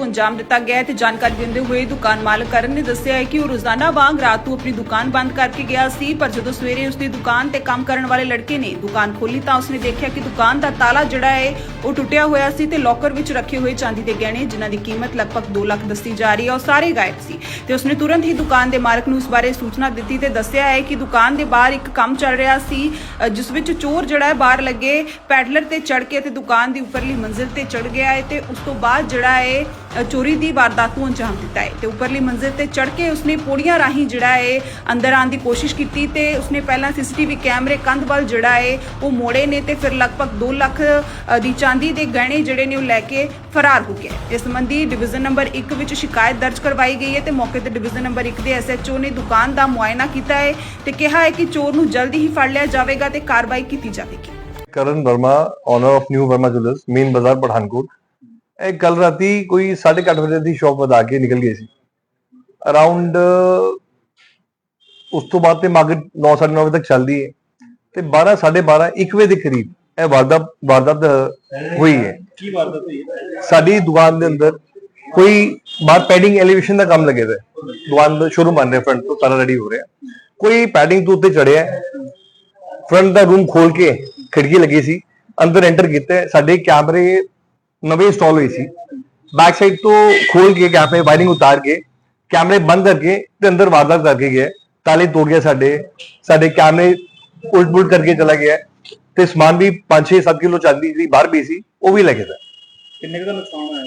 ਨੂੰ ਅੰਜਾਮ ਦਿੱਤਾ ਗਿਆ ਹੈ ਤੇ ਜਾਣਕਾਰੀ ਦਿੰਦੇ ਹੋਏ ਦੁਕਾਨ ਮਾਲਕ ਕਰਨ ਨੇ ਦੱਸਿਆ ਹੈ ਕਿ ਉਹ ਰੋਜ਼ਾਨਾ ਵਾਂਗ ਰਾਤ ਨੂੰ ਆਪਣੀ ਦੁਕਾਨ ਬੰਦ ਕਰਕੇ ਗਿਆ ਸੀ, ਪਰ ਜਦੋਂ ਸਵੇਰੇ ਉਸਦੀ ਦੁਕਾਨ ਤੇ ਕੰਮ ਕਰਨ ਵਾਲੇ ਲੜਕੇ ਨੇ ਦੁਕਾਨ ਖੋਲੀ ਤਾਂ ਉਸਨੇ ਦੇਖਿਆ ਕਿ ਦੁਕਾਨ ਦਾ ਤਾਲਾ ਜਿਹੜਾ ਹੈ, ਉਹ ਟੁੱਟਿਆ ਹੋਇਆ ਸੀ ਤੇ ਲੋਕਰ ਵਿੱਚ ਰੱਖੇ ਹੋਏ ਚਾਂਦੀ ਦੇ ਗਹਿਣੇ, ਜਿਨ੍ਹਾਂ ਦੀ ਕੀਮਤ ਲਗਭਗ 2 ਲੱਖ ਦੱਸੀ ਜਾ ਰਹੀ ਹੈ, ਉਹ ਸਾਰੇ ਗਾਇਬ ਸੀ। ਤੇ ਉਸਨੇ ਤੁਰੰਤ ਹੀ ਦੁਕਾਨ ਦੇ ਮਾਲਕ ਨੂੰ ਇਸ ਬਾਰੇ ਸੂਚਨਾ ਦਿੱਤੀ ਤੇ ਦੱਸਿਆ ਹੈ ਕਿ ਦੁਕਾਨ ਦੇ ਬਾਹਰ ਇੱਕ ਕੰਮ ਚੱਲ ਰਿਹਾ ਸੀ ਜਿਸ ਵਿੱਚ ਚੋਰ ਜਿਹੜਾ ਹੈ ਬਾਹਰ ਲੱਗੇ, ਪੈਡਲਰ ਤੇ ਚੜ ਕੇ ਤੇ ਦੁਕਾਨ ਦੀ ਉੱਪਰਲੀ ਮੰਜ਼ਿਲ ਤੇ ਚੜ ਗਿਆ ਹੈ ਤੇ ਉਸ ਤੋਂ ਬਾਅਦ ਜਿਹੜਾ ਹੈ ਚੋਰੀ ਦੀ ਵਾਰਦਾਤ ਨੂੰ ਅੰਜਾਮ ਦਿੱਤਾ ਹੈ ਤੇ ਉੱਪਰਲੀ ਮੰਜ਼ਿਲ ਤੇ ਚੜ ਕੇ ਉਸਨੇ ਪੌੜੀਆਂ ਰਾਹੀਂ ਜਿਹੜਾ ਹੈ, ਅੰਦਰ ਆਉਣ ਦੀ ਕੋਸ਼ਿਸ਼ ਕੀਤੀ ਤੇ ਉਸਨੇ ਪਹਿਲਾਂ ਸੀਸੀਟੀਵੀ ਕੈਮਰੇ, ਕੰਧ ਵੱਲ ਜਿਹੜਾ ਹੈ, ਉਹ ਮੋੜੇ ਨੇ ਤੇ ਫਿਰ ਲਗਭਗ 2 ਲੱਖ ਦੀ ਚਾਂਦੀ ਦੇ ਗਹਿਣੇ ਜਿਹੜੇ ਨੇ ਉਹ ਲੈ ਕੇ ਫਰਾਰ ਹੋ ਗਿਆ ਇਸ ਸੰਬੰਧੀ ਡਿਵੀਜ਼ਨ ਨੰਬਰ 1 ਵਿੱਚ ਸ਼ਿਕਾਇਤ ਦਰਜ ਕਰਵਾਈ ਗਈ ਹੈ ਤੇ ਮੌਕੇ ਤੇ ਡਿਵੀਜ਼ਨ ਨੰਬਰ 1 ਦੇ ਐਸਐਚਓ ਨੇ ਦੁਕਾਨ ਦਾ ਮੁਆਇਨਾ ਕੀਤਾ ਹੈ ਤੇ ਕਿਹਾ ਹੈ ਕਿ ਚੋਰ ਨੂੰ ਜਲਦੀ ਹੀ ਫੜ ਲਿਆ ਜਾਵੇਗਾ ਤੇ ਕਾਰਵਾਈ ਕੀਤੀ ਜਾਵੇਗੀ। Karan Verma owner of new Verma jewellers main Bazaar Pathankot. ਇਹ ਕੱਲ ਰਾਤੀ ਕੋਈ 8:30 ਵਜੇ ਦੀ ਸ਼ਾਪ ਵਧਾ ਕੇ ਨਿਕਲ ਗਏ ਸੀ। ਅਰਾਊਂਡ ਉਸ ਤੋਂ ਬਾਅਦ ਤੇ ਮਾਰਕੀਟ 9:30 ਵਜੇ ਤੱਕ ਚੱਲਦੀ ਹੈ। ਤੇ 12 12:30 1 ਵਜੇ ਦੇ ਕਰੀਬ ਇਹ ਵਾਰਦਾਤ ਵਾਰਦਾਤ ਹੋਈ ਹੈ। ਕੀ ਵਾਰਦਾਤ ਹੋਈ ਹੈ? ਸਾਡੀ ਦੁਕਾਨ ਦੇ ਅੰਦਰ ਕੋਈ ਬਾਹਰ ਪੈਡਿੰਗ ਐਲੀਵੇਸ਼ਨ ਦਾ ਕੰਮ ਲੱਗੇ ਹੋਇਆ ਦੁਕਾਨ ਦਾ ਸ਼ੋਰੂਮ ਬਣ ਰਿਹਾ ਫਰੰਟ ਤੋਂ ਸਾਰਾ ਰੈਡੀ ਹੋ ਰਿਹਾ। ਕੋਈ ਪੈਡਿੰਗ ਤੋਂ ਉੱਤੇ ਚੜਿਆ ਫਰੰਟ ਦਾ ਰੂਮ ਖੋਲ ਕੇ ਖਿੜਕੀ ਲੱਗੀ ਸੀ। ਅੰਦਰ ਐਂਟਰ ਕੀਤਾ। ਸਾਡੇ ਕੈਮਰੇ ਨਵੇਂ ਇੰਸਟਾਲ ਹੋਏ ਸੀ ਬੈਕ ਸਾਈਡ ਤੋਂ ਖੋਲ ਕੇ ਕੈਮਰੇ ਵਾਇਰਿੰਗ ਉਤਾਰ ਕੇ ਕੈਮਰੇ ਬੰਦ ਕਰਕੇ ਤੇ ਅੰਦਰ ਵਾਰਦਾਤ ਕਰਕੇ ਗਿਆ ਤਾਲੇ ਤੋੜ ਗਿਆ ਸਾਡੇ ਸਾਡੇ ਕੈਮਰੇ ਉਲਟ ਪੁਲਟ ਕਰਕੇ ਚਲਾ ਗਿਆ ਤੇ ਸਮਾਨ ਵੀ 5-6 7 ਕਿਲੋ ਚਾਂਦੀ ਜਿਹੜੀ ਬਾਹਰ ਵੀ ਸੀ ਉਹ ਵੀ ਲੈ ਗਿਆ ਕਿੰਨੇ ਦਾ ਨੁਕਸਾਨ ਹੋਇਆ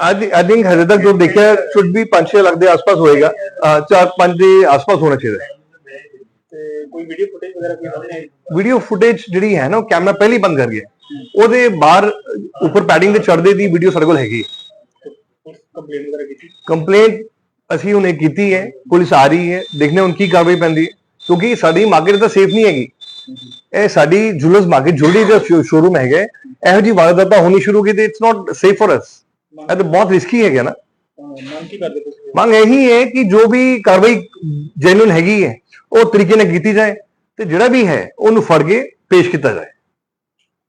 ਆਈ ਆਈ ਥਿੰਕ ਹਜੇ ਤੱਕ ਜੋ ਦੇਖਿਆ ਸ਼ੁੱਡ ਵੀ 5-6 ਲੱਖ ਦੇ ਆਸ-ਪਾਸ ਹੋਏਗਾ 4-5 ਦੇ ਆਸ-ਪਾਸ ਹੋਣਾ ਚਾਹੀਦਾ ਤੇ ਕੋਈ ਵੀਡੀਓ ਫੁਟੇਜ ਵਗੈਰਾ ਕੋਈ ਵੀਡੀਓ ਫੁਟੇਜ ਜਿਹੜੀ ਹੈ ਨਾ ਉਹ ਕੈਮਰਾ ਪਹਿਲੇ ਬੰਦ ਕਰ ਗਿਆ। ਉਹਦੇ ਬਾਹਰ ਉੱਪਰ ਪੈਡਿੰਗ ਤੇ ਚੜਦੇ ਦੀ ਵੀਡੀਓ ਸਾਡੇ ਕੋਲ ਹੈਗੀ ਕੰਪਲੇਂਟ ਵਗੈਰਾ ਕੀਤੀ? ਕੰਪਲੇਂਟ ਅਸੀਂ ਉਹਨੇ ਕੀਤੀ ਹੈ ਪੁਲਿਸ ਆ ਰਹੀ ਹੈ ਦੇਖਨੇ ਹੁਣ ਕੀ ਕਾਰਵਾਈ ਪੈਂਦੀ ਹੈ। ਕਿਉਂਕਿ ਸਾਡੀ ਮਾਰਕੀਟ ਤਾਂ ਸੇਫ ਨਹੀਂ ਹੈਗੀ। ਇਹ ਸਾਡੀ ਜੁਲਸ ਮਾਰਕੀਟ ਜੁਲਰੀ ਦਾ ਸ਼ੋਰੂਮ ਹੈਗਾ। ਇਹੋ ਜੀ ਵਾਰਦਾਤਾਂ ਹੋਣੀ ਸ਼ੁਰੂ ਹੋ ਗਈ ਤੇ it's not safe for us ਇਹ ਤਾਂ ਬਹੁਤ ਰਿਸਕੀ ਹੈਗਾ ਨਾ। ਮੰਗ ਇਹੀ ਹੈ ਕਿ ਜੋ ਵੀ ਕਾਰਵਾਈ ਜੈਨੂਨ ਹੈਗੀ ਹੈ ਉਹ ਤਰੀਕੇ ਨਾਲ ਕੀਤੀ ਜਾਏ ਤੇ ਜਿਹੜਾ ਵੀ ਹੈ ਉਹਨੂੰ ਫੜ ਕੇ ਪੇਸ਼ ਕੀਤਾ ਜਾਏ।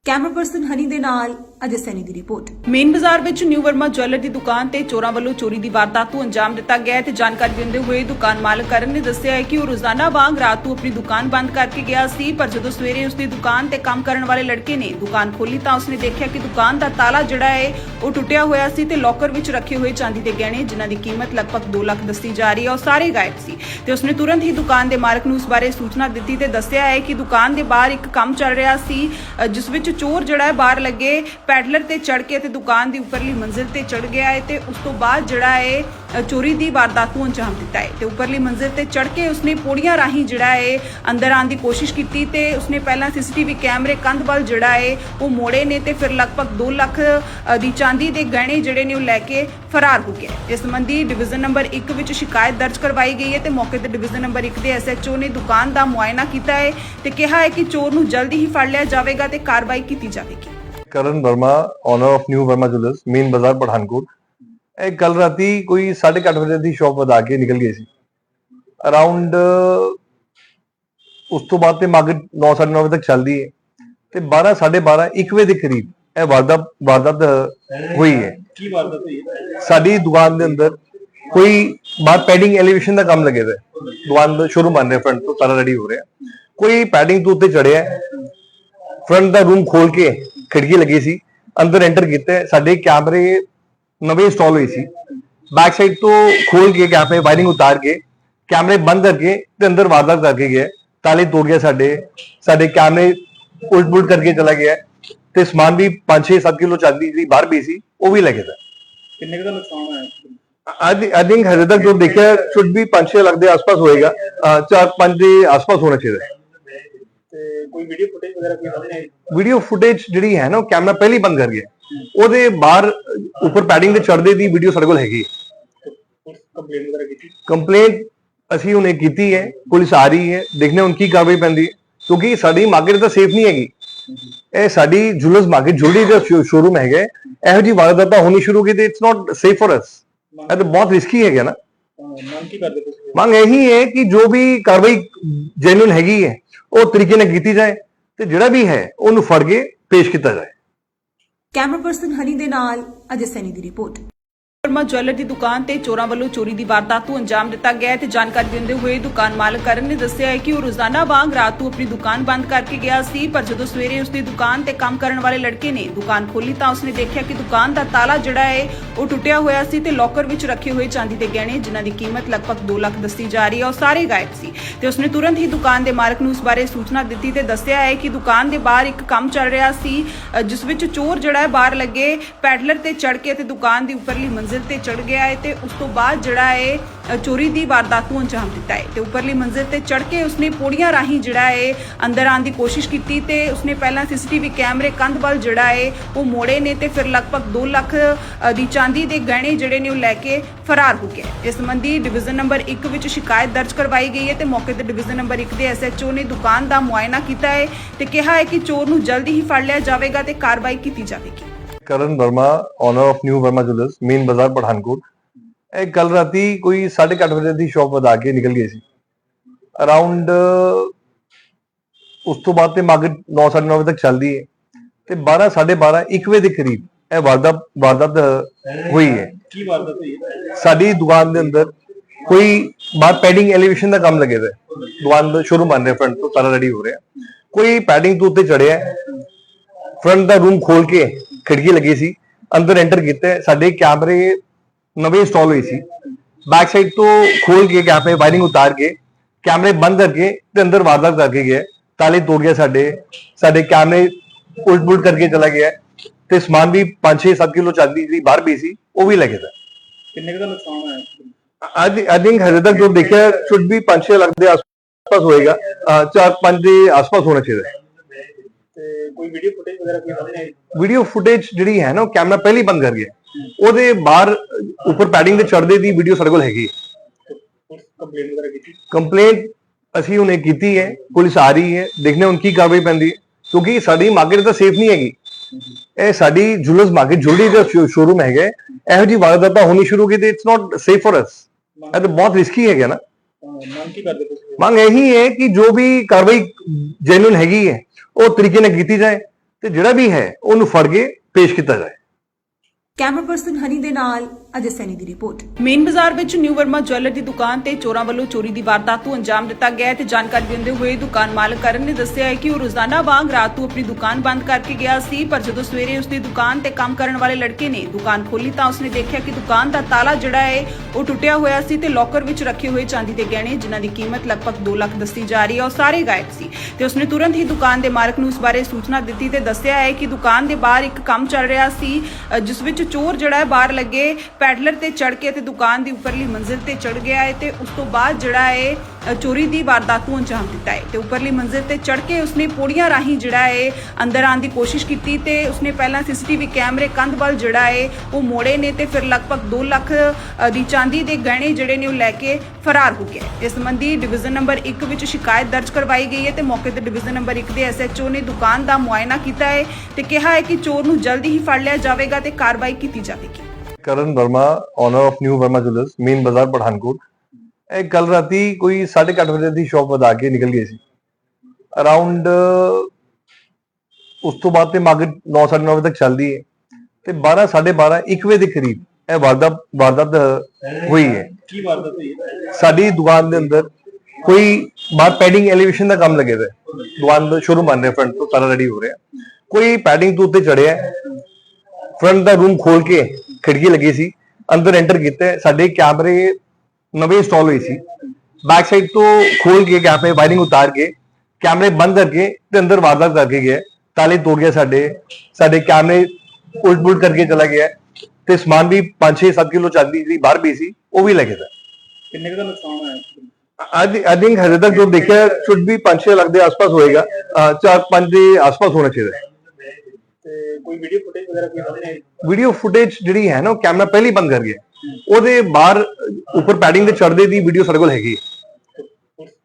ਕੈਮਰਾ ਪਰਸਨ ਹਨੀ ਦੇ ਨਾਲ ਅਜੇ ਸੈਨੀ ਦੀ ਰਿਪੋਰਟ। ਮੇਨ ਬਾਜ਼ਾਰ ਵਿੱਚ ਨਿਊ ਵਰਮਾ ਜੁਐਲਰ ਦੀ ਦੁਕਾਨ ਤੇ ਚੋਰਾਂ ਵੱਲੋਂ ਚੋਰੀ ਦੀ ਵਾਰਦਾਤ ਨੂੰ ਅੰਜਾਮ ਦਿੱਤਾ ਗਿਆ ਹੈ ਤੇ ਜਾਣਕਾਰੀ ਦਿੰਦੇ ਹੋਏ ਦੁਕਾਨ ਮਾਲਕ ਕਰਨ ਨੇ ਦੱਸਿਆ ਹੈ ਕਿ ਉਹ ਰੋਜ਼ਾਨਾ ਵਾਂਗ ਰਾਤ ਨੂੰ ਆਪਣੀ ਦੁਕਾਨ ਬੰਦ ਕਰਕੇ ਗਿਆ ਸੀ, ਪਰ ਜਦੋਂ ਸਵੇਰੇ ਉਸਦੀ ਦੁਕਾਨ ਤੇ ਕੰਮ ਕਰਨ ਵਾਲੇ ਲੜਕੇ ਨੇ ਦੁਕਾਨ ਖੋਲੀ ਤਾਂ ਉਸਨੇ ਦੇਖਿਆ ਕਿ ਦੁਕਾਨ ਦਾ ਤਾਲਾ ਜਿਹੜਾ ਹੈ, ਉਹ ਟੁੱਟਿਆ ਹੋਇਆ ਸੀ ਤੇ ਲੋਕਰ ਵਿੱਚ ਰੱਖੇ ਹੋਏ ਚਾਂਦੀ ਦੇ ਗਹਿਣੇ, ਜਿਨ੍ਹਾਂ ਦੀ ਕੀਮਤ ਲਗਭਗ 2 ਲੱਖ ਦੱਸੀ ਜਾ ਰਹੀ ਹੈ, ਉਹ ਸਾਰੇ ਗਾਇਬ ਸੀ। ਤੇ ਉਸਨੇ ਤੁਰੰਤ ਹੀ ਦੁਕਾਨ ਦੇ ਮਾਲਕ ਨੂੰ ਇਸ ਬਾਰੇ ਸੂਚਨਾ ਦਿੱਤੀ ਤੇ ਦੱਸਿਆ ਹੈ ਕਿ ਦੁਕਾਨ ਦੇ ਬਾਹਰ ਇੱਕ ਕੰਮ ਚੱਲ ਰਿਹਾ ਸੀ ਜਿਸ ਵਿੱਚ ਚੋਰ ਜਿਹੜਾ ਹੈ ਬਾਹਰ ਲੱਗੇ ਪੈਡਲਰ ਤੇ ਚੜ ਕੇ ਤੇ ਦੁਕਾਨ ਦੀ ਉੱਪਰਲੀ ਮੰਜ਼ਿਲ ਤੇ ਚੜ ਗਿਆ ਹੈ ਤੇ ਉਸ ਤੋਂ ਬਾਅਦ ਜਿਹੜਾ ਹੈ ਚੋਰੀ ਦੀ ਵਾਰਦਾਤ ਨੂੰ ਅੰਜਾਮ ਦਿੱਤਾ ਹੈ। ਤੇ ਉੱਪਰਲੀ ਮੰਜ਼ਿਲ ਤੇ ਚੜ ਕੇ ਉਸਨੇ ਪੌੜੀਆਂ ਰਾਹੀਂ ਜਿਹੜਾ ਹੈ, ਅੰਦਰ ਆਉਣ ਦੀ ਕੋਸ਼ਿਸ਼ ਕੀਤੀ ਤੇ ਉਸਨੇ ਪਹਿਲਾਂ ਸੀਸੀਟੀਵੀ ਕੈਮਰੇ, ਕੰਧ ਵੱਲ ਜਿਹੜਾ ਹੈ, ਉਹ ਮੋੜੇ ਨੇ ਤੇ ਫਿਰ ਲਗਭਗ 2 ਲੱਖ ਦੀ ਚਾਂਦੀ ਦੇ ਗਹਿਣੇ ਜਿਹੜੇ ਨੇ ਉਹ ਲੈ ਕੇ ਫਰਾਰ ਹੋ ਗਿਆ ਇਸ ਸੰਬੰਧੀ ਡਿਵੀਜ਼ਨ ਨੰਬਰ 1 ਵਿੱਚ ਸ਼ਿਕਾਇਤ ਦਰਜ ਕਰਵਾਈ ਗਈ ਹੈ ਤੇ ਮੌਕੇ ਤੇ ਡਿਵੀਜ਼ਨ ਨੰਬਰ 1 ਦੇ ਐਸਐਚਓ ਨੇ ਦੁਕਾਨ ਦਾ ਮੁਆਇਨਾ ਕੀਤਾ ਹੈ ਤੇ ਕਿਹਾ ਹੈ ਕਿ ਚੋਰ ਨੂੰ ਜਲਦੀ ਹੀ ਫੜ ਲਿਆ ਜਾਵੇਗਾ ਤੇ ਕਾਰਵਾਈ ਕੀਤੀ ਜਾਵੇਗੀ। Karan Verma owner of new Verma jewellers main Bazaar Pathankot. ਇਹ ਕੱਲ ਰਾਤੀ ਕੋਈ 8:30 ਵਜੇ ਦੀ ਸ਼ਾਪ ਵਧਾ ਕੇ ਨਿਕਲ ਗਏ ਸੀ। ਅਰਾਊਂਡ ਉਸ ਤੋਂ ਬਾਅਦ ਤੇ ਮਾਰਕੀਟ 9:30 ਵਜੇ ਤੱਕ ਚੱਲਦੀ ਹੈ। ਤੇ 12 12:30 1 ਵਜੇ ਦੇ ਕਰੀਬ ਇਹ ਵਾਰਦਾਤ ਵਾਰਦਾਤ ਹੋਈ ਹੈ। ਕੀ ਵਾਰਦਾਤ ਹੋਈ ਹੈ? ਸਾਡੀ ਦੁਕਾਨ ਦੇ ਅੰਦਰ ਕੋਈ ਬਾਹਰ ਪੈਡਿੰਗ ਐਲੀਵੇਸ਼ਨ ਦਾ ਕੰਮ ਲੱਗੇ ਹੋਇਆ ਦੁਕਾਨ ਦਾ ਸ਼ੋਰੂਮ ਬਣ ਰਿਹਾ ਫਰੰਟ ਤੋਂ ਸਾਰਾ ਰੈਡੀ ਹੋ ਰਿਹਾ। ਕੋਈ ਪੈਡਿੰਗ ਤੋਂ ਉੱਤੇ ਚੜਿਆ ਫਰੰਟ ਦਾ ਰੂਮ ਖੋਲ ਕੇ ਖਿੜਕੀ ਲੱਗੀ ਸੀ ਅੰਦਰ ਐਂਟਰ ਕੀਤਾ ਸਾਡੇ ਕੈਮਰੇ ਨਵੇਂ ਇੰਸਟਾਲ ਹੋਏ ਸੀ। ਬੈਕ ਸਾਈਡ ਤੋਂ ਖੋਲ ਕੇ ਕੈਮਰੇ ਵਾਇਰਿੰਗ ਉਤਾਰ ਕੇ ਕੈਮਰੇ ਬੰਦ ਕਰਕੇ ਤੇ ਅੰਦਰ ਵਾਰਦਾਤ ਕਰਕੇ ਗਿਆ ਤਾਲੇ ਤੋੜ ਗਿਆ ਸਾਡੇ ਸਾਡੇ ਕੈਮਰੇ ਉਲਟ ਪੁਲਟ ਕਰਕੇ ਚਲਾ ਗਿਆ। ਤੇ ਸਮਾਨ ਵੀ 5-6 7 ਕਿਲੋ ਚਾਂਦੀ ਜਿਹੜੀ ਬਾਹਰ ਵੀ ਸੀ ਉਹ ਵੀ ਲੈ ਗਿਆ ਕਿੰਨੇ ਕੁ ਦਾ ਨੁਕਸਾਨ ਹੋਇਆ? ਆਈ ਆਈ ਥਿੰਕ ਹਜੇ ਤੱਕ ਜੋ ਦੇਖਿਆ ਸ਼ੁੱਡ ਵੀ 5-6 ਲੱਖ ਦੇ ਆਸ-ਪਾਸ ਹੋਏਗਾ। 4-5 ਦੇ ਆਸ-ਪਾਸ ਹੋਣਾ ਚਾਹੀਦਾ। ਕੋਈ ਵੀਡੀਓ ਫੁਟੇਜ ਵਗੈਰਾ ਕੋਈ ਸਾਹਮਣੇ ਆਈ ਵੀਡੀਓ ਫੁਟੇਜ ਜਿਹੜੀ ਹੈ ਨਾ ਉਹ ਕੈਮਰਾ ਪਹਿਲੇ ਬੰਦ ਕਰ ਗਿਆ ਉਹਦੇ ਬਾਹਰ ਉੱਪਰ ਪੈਡਿੰਗ ਤੇ ਚੜਦੇ ਦੀ ਵੀਡੀਓ ਸਾਡੇ ਕੋਲ ਹੈਗੀ ਕੰਪਲੇਂਟ ਵਗੈਰਾ ਕੀਤੀ? ਕੰਪਲੇਂਟ ਅਸੀਂ ਉਹਨੇ ਕੀਤੀ ਹੈ ਪੁਲਿਸ ਆ ਰਹੀ ਹੈ ਦੇਖਨੇ ਹੁਣ ਕੀ ਕਾਰਵਾਈ ਪੈਂਦੀ ਹੈ। ਕਿਉਂਕਿ ਸਾਡੀ ਮਾਰਕੀਟ ਤਾਂ ਸੇਫ ਨਹੀਂ ਹੈਗੀ। ਇਹ ਸਾਡੀ ਜੁਲਸ ਮਾਰਕੀਟ ਜੁਲਰੀ ਦਾ ਸ਼ੋਰੂਮ ਹੈਗਾ। ਇਹੋ ਜੀ ਵਾਰਦਾਤਾਂ ਹੋਣੀ ਸ਼ੁਰੂ ਹੋ ਗਈ ਤੇ it's not safe for us ਇਹ ਤਾਂ ਬਹੁਤ ਰਿਸਕੀ ਹੈਗਾ ਨਾ। ਮੰਗ ਕੀ ਕਰਦੇ ਤੁਸੀਂ? ਮੰਗ ਇਹੀ ਹੈ ਕਿ ਜੋ ਵੀ ਕਾਰਵਾਈ ਜੈਨੂਨ ਹੈਗੀ ਹੈ ਉਹ ਤਰੀਕੇ ਨਾਲ ਕੀਤੀ ਜਾਏ ਤੇ ਜਿਹੜਾ ਵੀ ਹੈ ਉਹਨੂੰ ਫੜ ਕੇ ਪੇਸ਼ ਕੀਤਾ ਜਾਏ। ਕੈਮਰਾ ਪਰਸਨ ਹਨੀ ਦੇ ਨਾਲ ਅਜੇ ਸੈਨੀ ਦੀ ਰਿਪੋਰਟ। ਵਰਮਾ ਜਵੈਲਰ ਦੀ ਦੁਕਾਨ ਤੇ ਚੋਰਾਂ ਵੱਲੋਂ ਚੋਰੀ ਦੀ ਵਾਰਦਾਤ ਨੂੰ ਅੰਜਾਮ ਦਿੱਤਾ ਗਿਆ ਹੈ ਤੇ ਜਾਣਕਾਰੀ ਦਿੰਦੇ ਹੋਏ ਦੁਕਾਨ ਮਾਲਕ ਕਰਨ ਨੇ ਦੱਸਿਆ ਹੈ ਕਿ ਉਹ ਰੋਜ਼ਾਨਾ ਵਾਂਗ ਰਾਤ ਨੂੰ ਆਪਣੀ ਦੁਕਾਨ ਬੰਦ ਕਰਕੇ ਗਿਆ ਸੀ, ਪਰ ਜਦੋਂ ਸਵੇਰੇ ਉਸਦੀ ਦੁਕਾਨ ਤੇ ਕੰਮ ਕਰਨ ਵਾਲੇ ਲੜਕੇ ਨੇ ਦੁਕਾਨ ਖੋਲੀ ਤਾਂ ਉਸਨੇ ਦੇਖਿਆ ਕਿ ਦੁਕਾਨ ਦਾ ਤਾਲਾ ਜਿਹੜਾ ਹੈ, ਉਹ ਟੁੱਟਿਆ ਹੋਇਆ ਸੀ ਤੇ ਲੋਕਰ ਵਿੱਚ ਰੱਖੇ ਹੋਏ ਚਾਂਦੀ ਦੇ ਗਹਿਣੇ, ਜਿਨ੍ਹਾਂ ਦੀ ਕੀਮਤ ਲਗਭਗ 2 ਲੱਖ ਦੱਸੀ ਜਾ ਰਹੀ ਹੈ, ਉਹ ਸਾਰੇ ਗਾਇਬ ਸੀ। ਤੇ ਉਸਨੇ ਤੁਰੰਤ ਹੀ ਦੁਕਾਨ ਦੇ ਮਾਲਕ ਨੂੰ ਇਸ ਬਾਰੇ ਸੂਚਨਾ ਦਿੱਤੀ ਤੇ ਦੱਸਿਆ ਹੈ ਕਿ ਦੁਕਾਨ ਦੇ ਬਾਹਰ ਇੱਕ ਕੰਮ ਚੱਲ ਰਿਹਾ ਸੀ ਜਿਸ ਵਿੱਚ ਚੋਰ ਜਿਹੜਾ ਹੈ ਬਾਹਰ ਲੱਗੇ ਪੈਡਲਰ ਤੇ ਚੜ ਕੇ ਤੇ ਦੁਕਾਨ ਦੀ ਉੱਪਰਲੀ ਮੰਜ਼ਿਲ ਮੰਜ਼ਿਲ ਤੇ ਚੜ ਗਿਆ ਹੈ ਤੇ ਉਸ ਤੋਂ ਬਾਅਦ ਜਿਹੜਾ ਹੈ ਚੋਰੀ ਦੀ ਵਾਰਦਾਤ ਨੂੰ ਅੰਜਾਮ ਦਿੱਤਾ ਹੈ। ਤੇ ਉੱਪਰਲੀ ਮੰਜ਼ਿਲ ਤੇ ਚੜ ਕੇ ਉਸਨੇ ਪੌੜੀਆਂ ਰਾਹੀਂ ਜਿਹੜਾ ਹੈ, ਅੰਦਰ ਆਉਣ ਦੀ ਕੋਸ਼ਿਸ਼ ਕੀਤੀ ਤੇ ਉਸਨੇ ਪਹਿਲਾਂ ਸੀਸੀਟੀਵੀ ਕੈਮਰੇ ਕੰਧ ਵੱਲ ਜਿਹੜਾ ਹੈ, ਉਹ ਮੋੜੇ ਨੇ ਤੇ ਫਿਰ ਲਗਭਗ 2 ਲੱਖ ਦੀ ਚਾਂਦੀ ਦੇ ਗਹਿਣੇ ਜਿਹੜੇ ਨੇ ਉਹ ਲੈ ਕੇ ਫਰਾਰ ਹੋ ਗਿਆ ਇਸ ਸੰਬੰਧੀ ਡਿਵੀਜ਼ਨ ਨੰਬਰ 1 ਵਿੱਚ ਸ਼ਿਕਾਇਤ ਦਰਜ ਕਰਵਾਈ ਗਈ ਹੈ ਤੇ ਮੌਕੇ ਤੇ ਡਿਵੀਜ਼ਨ ਨੰਬਰ 1 ਦੇ ਐਸਐਚਓ ਨੇ ਦੁਕਾਨ ਦਾ ਮੁਆਇਨਾ ਕੀਤਾ ਹੈ ਤੇ ਕਿਹਾ ਹੈ ਕਿ ਚੋਰ ਨੂੰ ਜਲਦੀ ਹੀ ਫੜ ਲਿਆ ਜਾਵੇਗਾ ਤੇ ਕਾਰਵਾਈ ਕੀਤੀ ਜਾਵੇਗੀ। Karan Verma owner of new Verma jewellers main Bazaar Pathankot. ਇਹ ਕੱਲ ਰਾਤੀ ਕੋਈ 8:30 ਵਜੇ ਦੀ ਸ਼ਾਪ ਵਧਾ ਕੇ ਨਿਕਲ ਗਏ ਸੀ। ਅਰਾਊਂਡ ਉਸ ਤੋਂ ਬਾਅਦ ਤੇ ਮਾਰਕੀਟ 9:30 ਵਜੇ ਤੱਕ ਚੱਲਦੀ ਹੈ। ਤੇ 12 12:30 1 ਵਜੇ ਦੇ ਕਰੀਬ ਇਹ ਵਾਰਦਾਤ ਵਾਰਦਾਤ ਹੋਈ ਹੈ। ਕੀ ਵਾਰਦਾਤ ਹੋਈ ਹੈ? ਸਾਡੀ ਦੁਕਾਨ ਦੇ ਅੰਦਰ ਕੋਈ ਬਾਹਰ ਪੈਡਿੰਗ ਐਲੀਵੇਸ਼ਨ ਦਾ ਕੰਮ ਲੱਗੇ ਹੋਇਆ ਦੁਕਾਨ ਦਾ ਸ਼ੋਰੂਮ ਬਣ ਰਿਹਾ ਫਰੰਟ ਤੋਂ ਸਾਰਾ ਰੈਡੀ ਹੋ ਰਿਹਾ। ਕੋਈ ਪੈਡਿੰਗ ਤੋਂ ਉੱਤੇ ਚੜਿਆ ਫਰੰਟ ਦਾ ਰੂਮ ਖੋਲ ਕੇ ਖਿੜਕੀ ਲੱਗੀ ਸੀ ਅੰਦਰ ਐਂਟਰ ਕੀਤਾ। ਸਾਡੇ ਕੈਮਰੇ ਨਵੇਂ ਇੰਸਟਾਲ ਹੋਏ ਸੀ। ਬੈਕ ਸਾਈਡ ਤੋਂ ਖੋਲ ਕੇ ਕੈਮਰੇ ਵਾਇਰਿੰਗ ਉਤਾਰ ਕੇ ਕੈਮਰੇ ਬੰਦ ਕਰਕੇ ਤੇ ਅੰਦਰ ਵਾਰਦਾਤ ਕਰਕੇ ਗਿਆ ਤਾਲੇ ਤੋੜ ਗਿਆ ਸਾਡੇ ਸਾਡੇ ਕੈਮਰੇ ਉਲਟ ਪੁਲਟ ਕਰਕੇ ਚਲਾ ਗਿਆ। ਤੇ ਸਮਾਨ ਵੀ 5-6 7 ਕਿਲੋ ਚਾਂਦੀ ਜਿਹੜੀ ਬਾਹਰ ਪਈ ਸੀ ਉਹ ਵੀ ਲੱਗੇ ਦਾ ਕਿੰਨੇ ਕੁ ਦਾ ਨੁਕਸਾਨ ਹੋਇਆ? ਅੱਜ ਆਈ ਥਿੰਕ ਹਜੇ ਤੱਕ ਜੋ ਦੇਖਿਆ ਸ਼ੁੱਡ ਵੀ 5-6 ਲੱਖ ਦੇ ਆਸ-ਪਾਸ ਹੋਏਗਾ। 4-5 ਦੇ ਆਸ-ਪਾਸ ਹੋਣਾ ਚਾਹੀਦਾ। ਤੇ ਕੋਈ ਵੀਡੀਓ ਫੁਟੇਜ ਵਗੈਰਾ ਕੋਈ ਸਾਹਮਣੇ ਵੀਡੀਓ ਫੁਟੇਜ ਜਿਹੜੀ ਹੈ ਨਾ ਉਹ ਕੈਮਰਾ ਪਹਿਲੇ ਬੰਦ ਕਰ ਗਿਆ ਉਹਦੇ ਬਾਹਰ ਉੱਪਰ ਪੈਡਿੰਗ ਤੇ ਚੜਦੇ ਦੀ ਵੀਡੀਓ ਸਾਡੇ ਕੋਲ ਹੈਗੀ ਕੰਪਲੇਂਟ ਵਗੈਰਾ ਕੀਤੀ? ਕੰਪਲੇਂਟ ਅਸੀਂ ਉਹਨੇ ਕੀਤੀ ਹੈ ਪੁਲਿਸ ਆ ਰਹੀ ਹੈ ਦੇਖਨੇ ਹੁਣ ਕੀ ਕਾਰਵਾਈ ਪੈਂਦੀ ਹੈ। ਕਿਉਂਕਿ ਸਾਡੀ ਮਾਰਕੀਟ ਤਾਂ ਸੇਫ ਨਹੀਂ ਹੈਗੀ। ਇਹ ਸਾਡੀ ਜੁਲਸ ਮਾਰਕੀਟ ਜੁਲਰੀ ਦਾ ਸ਼ੋਰੂਮ ਹੈਗਾ। ਇਹੋ ਜੀ ਵਾਰਦਾਤਾਂ ਹੋਣੀ ਸ਼ੁਰੂ ਕੀਤੀ it's not safe for us ਇਹ ਤਾਂ ਬਹੁਤ ਰਿਸਕੀ ਹੈਗਾ ਨਾ। ਮੰਗ ਕੀ ਕਰਦੇ ਤੁਸੀਂ? ਮੰਗ ਇਹੀ ਹੈ ਕਿ ਜੋ ਵੀ ਕਾਰਵਾਈ ਜੈਨੂਨ ਹੈਗੀ ਹੈ ਉਹ ਤਰੀਕੇ ਨਾਲ ਕੀਤੀ ਜਾਏ ਤੇ ਜਿਹੜਾ ਵੀ ਹੈ ਉਹਨੂੰ ਫੜ ਕੇ ਪੇਸ਼ ਕੀਤਾ ਜਾਏ। ਕੈਮਰਾ ਪਰਸਨ ਹਨੀ ਦੇ ਨਾਲ ਅਜੇ ਸੈਨੀ ਦੀ ਰਿਪੋਰਟ ਮੇਨ ਬਾਜ਼ਾਰ ਵਿੱਚ ਨਿਊ ਵਰਮਾ ਜਵੈਲਰ ਦੀ ਦੁਕਾਨ ਤੇ ਚੋਰਾਂ ਵੱਲੋਂ ਚੋਰੀ ਦੀ ਵਾਰਦਾਤ ਨੂੰ ਅੰਜਾਮ ਦਿੱਤਾ ਗਿਆ ਤੇ ਜਾਣਕਾਰੀ ਦਿੰਦੇ ਹੋਏ ਦੁਕਾਨ ਮਾਲਕ ਕਰਨ ਨੇ ਦੱਸਿਆ ਹੈ ਕਿ ਉਹ ਰੋਜ਼ਾਨਾ ਵਾਂਗ ਰਾਤ ਨੂੰ ਆਪਣੀ ਦੁਕਾਨ ਬੰਦ ਕਰਕੇ ਗਿਆ ਸੀ, ਪਰ ਜਦੋਂ ਸਵੇਰੇ ਉਸਦੀ ਦੁਕਾਨ ਤੇ ਕੰਮ ਕਰਨ ਵਾਲੇ ਲੜਕੇ ਨੇ ਦੁਕਾਨ ਖੋਲੀ ਤਾਂ ਉਸਨੇ ਦੇਖਿਆ ਕਿ ਦੁਕਾਨ ਦਾ ਤਾਲਾ ਜਿਹੜਾ ਹੈ, ਉਹ ਟੁੱਟਿਆ ਹੋਇਆ ਸੀ ਤੇ ਲੋਕਰ ਵਿੱਚ ਰੱਖੇ ਹੋਏ ਚਾਂਦੀ ਦੇ ਗਹਿਣੇ, ਜਿਨ੍ਹਾਂ ਦੀ ਕੀਮਤ ਲਗਭਗ 2 ਲੱਖ ਦੱਸੀ ਜਾ ਰਹੀ ਹੈ, ਉਹ ਸਾਰੇ ਗਾਇਬ ਸੀ। ਤੇ ਉਸਨੇ ਤੁਰੰਤ ਹੀ ਦੁਕਾਨ ਦੇ ਮਾਲਕ ਨੂੰ ਇਸ ਬਾਰੇ ਸੂਚਨਾ ਦਿੱਤੀ ਤੇ ਦੱਸਿਆ ਹੈ ਕਿ ਦੁਕਾਨ ਦੇ ਬਾਹਰ ਇੱਕ ਕੰਮ ਚੱਲ ਰਿਹਾ ਸੀ ਜਿਸ ਵਿੱਚ ਚੋਰ ਜਿਹੜਾ ਹੈ ਬਾਹਰ ਲੱਗੇ, ਪੈਡਲਰ ਤੇ ਚੜ ਕੇ ਤੇ ਦੁਕਾਨ ਦੀ ਉੱਪਰਲੀ ਮੰਜ਼ਿਲ ਤੇ ਚੜ ਗਿਆ ਹੈ ਤੇ ਉਸ ਤੋਂ ਬਾਅਦ ਜਿਹੜਾ ਹੈ ਚੋਰੀ ਦੀ ਵਾਰਦਾਤ ਨੂੰ ਅੰਜਾਮ ਦਿੱਤਾ ਹੈ ਤੇ ਉੱਪਰਲੀ ਮੰਜ਼ਿਲ ਤੇ ਚੜ ਕੇ ਉਸਨੇ ਪੌੜੀਆਂ ਰਾਹੀਂ ਜਿਹੜਾ ਹੈ, ਅੰਦਰ ਆਉਣ ਦੀ ਕੋਸ਼ਿਸ਼ ਕੀਤੀ ਤੇ ਉਸਨੇ ਪਹਿਲਾਂ ਸੀਸੀਟੀਵੀ ਕੈਮਰੇ ਕੰਧ ਵੱਲ ਜਿਹੜਾ ਹੈ, ਉਹ ਮੋੜੇ ਨੇ ਤੇ ਫਿਰ ਲਗਭਗ 2 ਲੱਖ ਦੀ ਚਾਂਦੀ ਦੇ ਗਹਿਣੇ ਜਿਹੜੇ ਨੇ ਉਹ ਲੈ ਕੇ ਫਰਾਰ ਹੋ ਗਿਆ ਇਸ ਸੰਬੰਧੀ ਡਿਵੀਜ਼ਨ ਨੰਬਰ 1 ਵਿੱਚ ਸ਼ਿਕਾਇਤ ਦਰਜ ਕਰਵਾਈ ਗਈ ਹੈ ਤੇ ਮੌਕੇ ਤੇ ਡਿਵੀਜ਼ਨ ਨੰਬਰ 1 ਦੇ ਐਸਐਚਓ ਨੇ ਦੁਕਾਨ ਦਾ ਮੁਆਇਨਾ ਕੀਤਾ ਹੈ ਤੇ ਕਿਹਾ ਹੈ ਕਿ ਚੋਰ ਨੂੰ ਜਲਦੀ ਹੀ ਫੜ ਲਿਆ ਜਾਵੇਗਾ ਤੇ ਕਾਰਵਾਈ ਕੀਤੀ ਜਾਵੇਗੀ। Karan Verma owner of new Verma jewellers main Bazaar Pathankot ਇਹ ਕੱਲ ਰਾਤੀ ਕੋਈ 8:30 ਵਜੇ ਦੀ ਸ਼ਾਪ ਵਧਾ ਕੇ ਨਿਕਲ ਗਏ ਸੀ। ਅਰਾਊਂਡ ਉਸ ਤੋਂ ਬਾਅਦ ਤੇ ਮਾਰਕੀਟ 9:30 ਵਜੇ ਤੱਕ ਚੱਲਦੀ ਹੈ। ਤੇ 12 12:30 1 ਵਜੇ ਦੇ ਕਰੀਬ ਇਹ ਵਾਰਦਾਤ ਵਾਰਦਾਤ ਹੋਈ ਹੈ। ਕੀ ਵਾਰਦਾਤ ਹੋਈ ਹੈ? ਸਾਡੀ ਦੁਕਾਨ ਦੇ ਅੰਦਰ ਕੋਈ ਬਾਹਰ ਪੈਡਿੰਗ ਐਲੀਵੇਸ਼ਨ ਦਾ ਕੰਮ ਲੱਗੇ ਹੋਇਆ ਦੁਕਾਨ ਦਾ ਸ਼ੋਰੂਮ ਬਣ ਰਿਹਾ ਫਰੰਟ ਤੋਂ ਸਾਰਾ ਰੈਡੀ ਹੋ ਰਿਹਾ। ਕੋਈ ਪੈਡਿੰਗ ਤੋਂ ਉੱਤੇ ਚੜਿਆ ਫਰੰਟ ਦਾ ਰੂਮ ਖੋਲ ਕੇ ਖਿੜਕੀ ਲੱਗੀ ਸੀ। ਅੰਦਰ ਐਂਟਰ ਕੀਤਾ। ਸਾਡੇ ਕੈਮਰੇ ਨਵੇਂ ਇੰਸਟਾਲ ਹੋਏ ਸੀ ਬੈਕ ਸਾਈਡ ਤੋਂ ਖੋਲ ਕੇ ਕੈਮਰੇ ਵਾਇਰਿੰਗ ਉਤਾਰ ਕੇ ਕੈਮਰੇ ਬੰਦ ਕਰਕੇ ਤੇ ਅੰਦਰ ਵਾਰਦਾਤ ਕਰਕੇ ਗਿਆ ਤਾਲੇ ਤੋੜ ਗਿਆ ਸਾਡੇ ਸਾਡੇ ਕੈਮਰੇ ਉਲਟ ਪੁਲਟ ਕਰਕੇ ਚਲਾ ਗਿਆ ਤੇ ਸਮਾਨ ਵੀ 5-6 7 ਕਿਲੋ ਚਾਂਦੀ ਜਿਹੜੀ ਬਾਹਰ ਪਈ ਸੀ ਉਹ ਵੀ ਲੱਗੇ ਦਾ ਕਿੰਨੇ ਕੁ ਦਾ ਨੁਕਸਾਨ ਹੋਇਆ ਅੱਜ ਆਈ ਥਿੰਕ ਹਜੇ ਤੱਕ ਜੋ ਦੇਖਿਆ ਸ਼ੁੱਡ ਵੀ 5-6 ਲੱਖ ਦੇ ਆਸ-ਪਾਸ ਹੋਏਗਾ 4-5 ਦੇ ਆਸ-ਪਾਸ ਹੋਣਾ ਚਾਹੀਦਾ ਹੈ ਤੇ ਕੋਈ ਵੀਡੀਓ ਫੁਟੇਜ ਵਗੈਰਾ ਕੋਈ ਸਾਹਮਣੇ ਆਈ ਵੀਡੀਓ ਫੁਟੇਜ ਜਿਹੜੀ ਹੈ ਨਾ ਉਹ ਕੈਮਰਾ ਪਹਿਲੇ ਹੀ ਬੰਦ ਕਰ ਗਿਆ ਉਹਦੇ ਬਾਹਰ ਉੱਪਰ ਪੈਡਿੰਗ ਤੇ ਚੜਦੇ ਦੀ ਵੀਡੀਓ ਸਾਡੇ ਕੋਲ ਹੈਗੀ ਹੈ।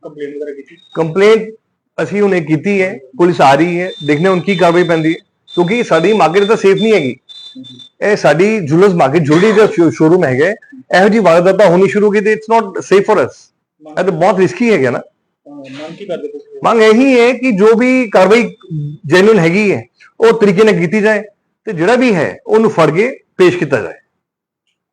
ਕੰਪਲੇਂਟ ਵਗੈਰਾ ਕੀਤੀ? ਕੰਪਲੇਂਟ ਅਸੀਂ ਉਹਨੇ ਕੀਤੀ ਹੈ ਪੁਲਿਸ ਆ ਰਹੀ ਹੈ ਦੇਖਨੇ ਹੁਣ ਕੀ ਕਾਰਵਾਈ ਪੈਂਦੀ ਹੈ। ਕਿਉਂਕਿ ਸਾਡੀ ਮਾਰਕੀਟ ਤਾਂ ਸੇਫ ਨਹੀਂ ਹੈਗੀ। ਇਹ ਸਾਡੀ ਜੁਲਸ ਮਾਰਕੀਟ ਜੁਲਰੀ ਦਾ ਸ਼ੋਰੂਮ ਹੈਗਾ। ਇਹੋ ਜੀ ਵਾਰਦਾਤਾਂ ਹੋਣੀ ਸ਼ੁਰੂ ਕੀਤੀ it's not safe for us ਇਹ ਤਾਂ ਬਹੁਤ ਰਿਸਕੀ ਹੈਗਾ ਨਾ। ਮੰਗ ਕੀ ਕਰਦੇ ਤੁਸੀਂ? ਮੰਗ ਇਹੀ ਹੈ ਕਿ ਜੋ ਵੀ ਕਾਰਵਾਈ ਜੈਨੂਨ ਹੈਗੀ ਹੈ ਉਹ ਤਰੀਕੇ ਨਾਲ ਕੀਤੀ ਜਾਏ ਤੇ ਜਿਹੜਾ ਵੀ ਹੈ ਉਹਨੂੰ ਫੜ ਕੇ ਪੇਸ਼ ਕੀਤਾ ਜਾਏ।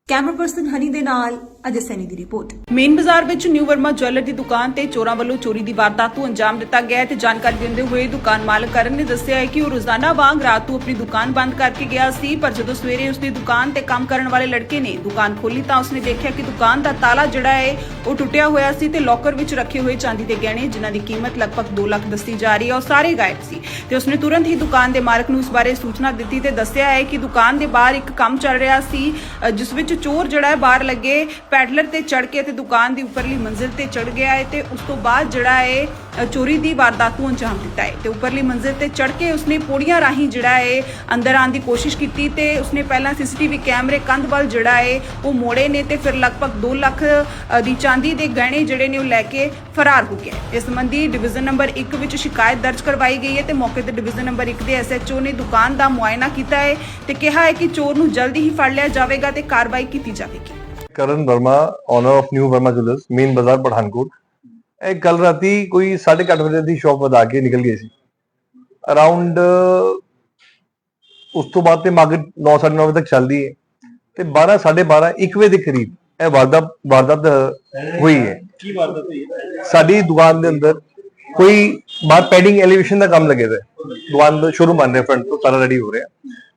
ਕੈਮਰਾ ਪਰਸਨ ਹਨੀ ਦੇ ਨਾਲ ਅਜੇ ਸੈਨੀ ਦੀ ਰਿਪੋਰਟ। ਮੇਨ ਬਾਜ਼ਾਰ ਵਿੱਚ ਨਿਊ ਵਰਮਾ ਜੁਐਲਰ ਦੀ ਦੁਕਾਨ ਤੇ ਚੋਰਾਂ ਵੱਲੋਂ ਚੋਰੀ ਦੀ ਵਾਰਦਾਤ ਨੂੰ ਅੰਜਾਮ ਦਿੱਤਾ ਗਿਆ ਹੈ ਤੇ ਜਾਣਕਾਰੀ ਦਿੰਦੇ ਹੋਏ ਦੁਕਾਨ ਮਾਲਕ ਕਰਨ ਨੇ ਦੱਸਿਆ ਹੈ ਕਿ ਉਹ ਰੋਜ਼ਾਨਾ ਵਾਂਗ ਰਾਤ ਨੂੰ ਆਪਣੀ ਦੁਕਾਨ ਬੰਦ ਕਰਕੇ ਗਿਆ ਸੀ, ਪਰ ਜਦੋਂ ਸਵੇਰੇ ਉਸਦੀ ਦੁਕਾਨ ਤੇ ਕੰਮ ਕਰਨ ਵਾਲੇ ਲੜਕੇ ਨੇ ਦੁਕਾਨ ਖੋਲੀ ਤਾਂ ਉਸਨੇ ਦੇਖਿਆ ਕਿ ਦੁਕਾਨ ਦਾ ਤਾਲਾ ਜਿਹੜਾ ਹੈ, ਉਹ ਟੁੱਟਿਆ ਹੋਇਆ ਸੀ ਤੇ ਲੋਕਰ ਵਿੱਚ ਰੱਖੇ ਹੋਏ ਚਾਂਦੀ ਦੇ ਗਹਿਣੇ, ਜਿਨ੍ਹਾਂ ਦੀ ਕੀਮਤ ਲਗਭਗ 2 ਲੱਖ ਦੱਸੀ ਜਾ ਰਹੀ ਹੈ, ਉਹ ਸਾਰੇ ਗਾਇਬ ਸੀ। ਤੇ ਉਸਨੇ ਤੁਰੰਤ ਹੀ ਦੁਕਾਨ ਦੇ ਮਾਲਕ ਨੂੰ ਇਸ ਬਾਰੇ ਸੂਚਨਾ ਦਿੱਤੀ ਤੇ ਦੱਸਿਆ ਹੈ ਕਿ ਦੁਕਾਨ ਦੇ ਬਾਹਰ ਇੱਕ ਕੰਮ ਚੱਲ ਰਿਹਾ ਸੀ ਜਿਸ ਵਿੱਚ ਚੋਰ ਜਿਹੜਾ ਹੈ ਬਾਹਰ ਲੱਗੇ ਪੈਡਲਰ ਤੇ ਚੜ ਕੇ ਤੇ ਦੁਕਾਨ ਦੀ ਉੱਪਰਲੀ ਮੰਜ਼ਿਲ ਤੇ ਚੜ ਗਿਆ ਹੈ ਤੇ ਉਸ ਤੋਂ ਬਾਅਦ ਜਿਹੜਾ ਹੈ ਚੋਰੀ ਦੀ ਵਾਰਦਾਤ ਨੂੰ ਅੰਜਾਮ ਦਿੱਤਾ ਹੈ। ਤੇ ਉੱਪਰਲੀ ਮੰਜ਼ਿਲ ਤੇ ਚੜ ਕੇ ਉਸਨੇ ਪੌੜੀਆਂ ਰਾਹੀਂ ਜਿਹੜਾ ਹੈ, ਅੰਦਰ ਆਉਣ ਦੀ ਕੋਸ਼ਿਸ਼ ਕੀਤੀ ਤੇ ਉਸਨੇ ਪਹਿਲਾਂ ਸੀਸੀਟੀਵੀ ਕੈਮਰੇ ਕੰਧ ਵੱਲ ਜਿਹੜਾ ਹੈ, ਉਹ ਮੋੜੇ ਨੇ ਤੇ ਫਿਰ ਲਗਭਗ 2 ਲੱਖ ਦੀ ਚਾਂਦੀ ਦੇ ਗਹਿਣੇ ਜਿਹੜੇ ਨੇ ਉਹ ਲੈ ਕੇ ਫਰਾਰ ਹੋ ਗਿਆ ਇਸ ਸੰਬੰਧੀ ਡਿਵੀਜ਼ਨ ਨੰਬਰ 1 ਵਿੱਚ ਸ਼ਿਕਾਇਤ ਦਰਜ ਕਰਵਾਈ ਗਈ ਹੈ ਤੇ ਮੌਕੇ ਤੇ ਡਿਵੀਜ਼ਨ ਨੰਬਰ 1 ਦੇ ਐਸਐਚਓ ਨੇ ਦੁਕਾਨ ਦਾ ਮੁਆਇਨਾ ਕੀਤਾ ਹੈ ਤੇ ਕਿਹਾ ਹੈ ਕਿ ਚੋਰ ਨੂੰ ਜਲਦੀ ਹੀ ਫੜ ਲਿਆ ਜਾਵੇਗਾ ਤੇ ਕਾਰਵਾਈ ਕੀਤੀ ਜਾਵੇਗੀ। Karan Verma owner of new Verma jewellers main Bazaar Pathankot. ਇਹ ਕੱਲ ਰਾਤੀ ਕੋਈ 8:30 ਵਜੇ ਦੀ ਸ਼ਾਪ ਵਧਾ ਕੇ ਨਿਕਲ ਗਏ ਸੀ। ਅਰਾਊਂਡ ਉਸ ਤੋਂ ਬਾਅਦ ਤੇ ਮਾਰਕੀਟ 9:30 ਵਜੇ ਤੱਕ ਚੱਲਦੀ ਹੈ। ਤੇ 12 12:30 1 ਵਜੇ ਦੇ ਕਰੀਬ ਇਹ ਵਾਰਦਾਤ ਵਾਰਦਾਤ ਹੋਈ ਹੈ। ਕੀ ਵਾਰਦਾਤ ਹੋਈ ਹੈ? ਸਾਡੀ ਦੁਕਾਨ ਦੇ ਅੰਦਰ ਕੋਈ ਬਾਹਰ ਪੈਡਿੰਗ ਐਲੀਵੇਸ਼ਨ ਦਾ ਕੰਮ ਲੱਗੇ ਹੋਇਆ ਦੁਕਾਨ ਦਾ ਸ਼ੋਰੂਮ ਬਣ ਰਿਹਾ ਫਰੰਟ ਤੋਂ ਸਾਰਾ ਰੈਡੀ ਹੋ ਰਿਹਾ।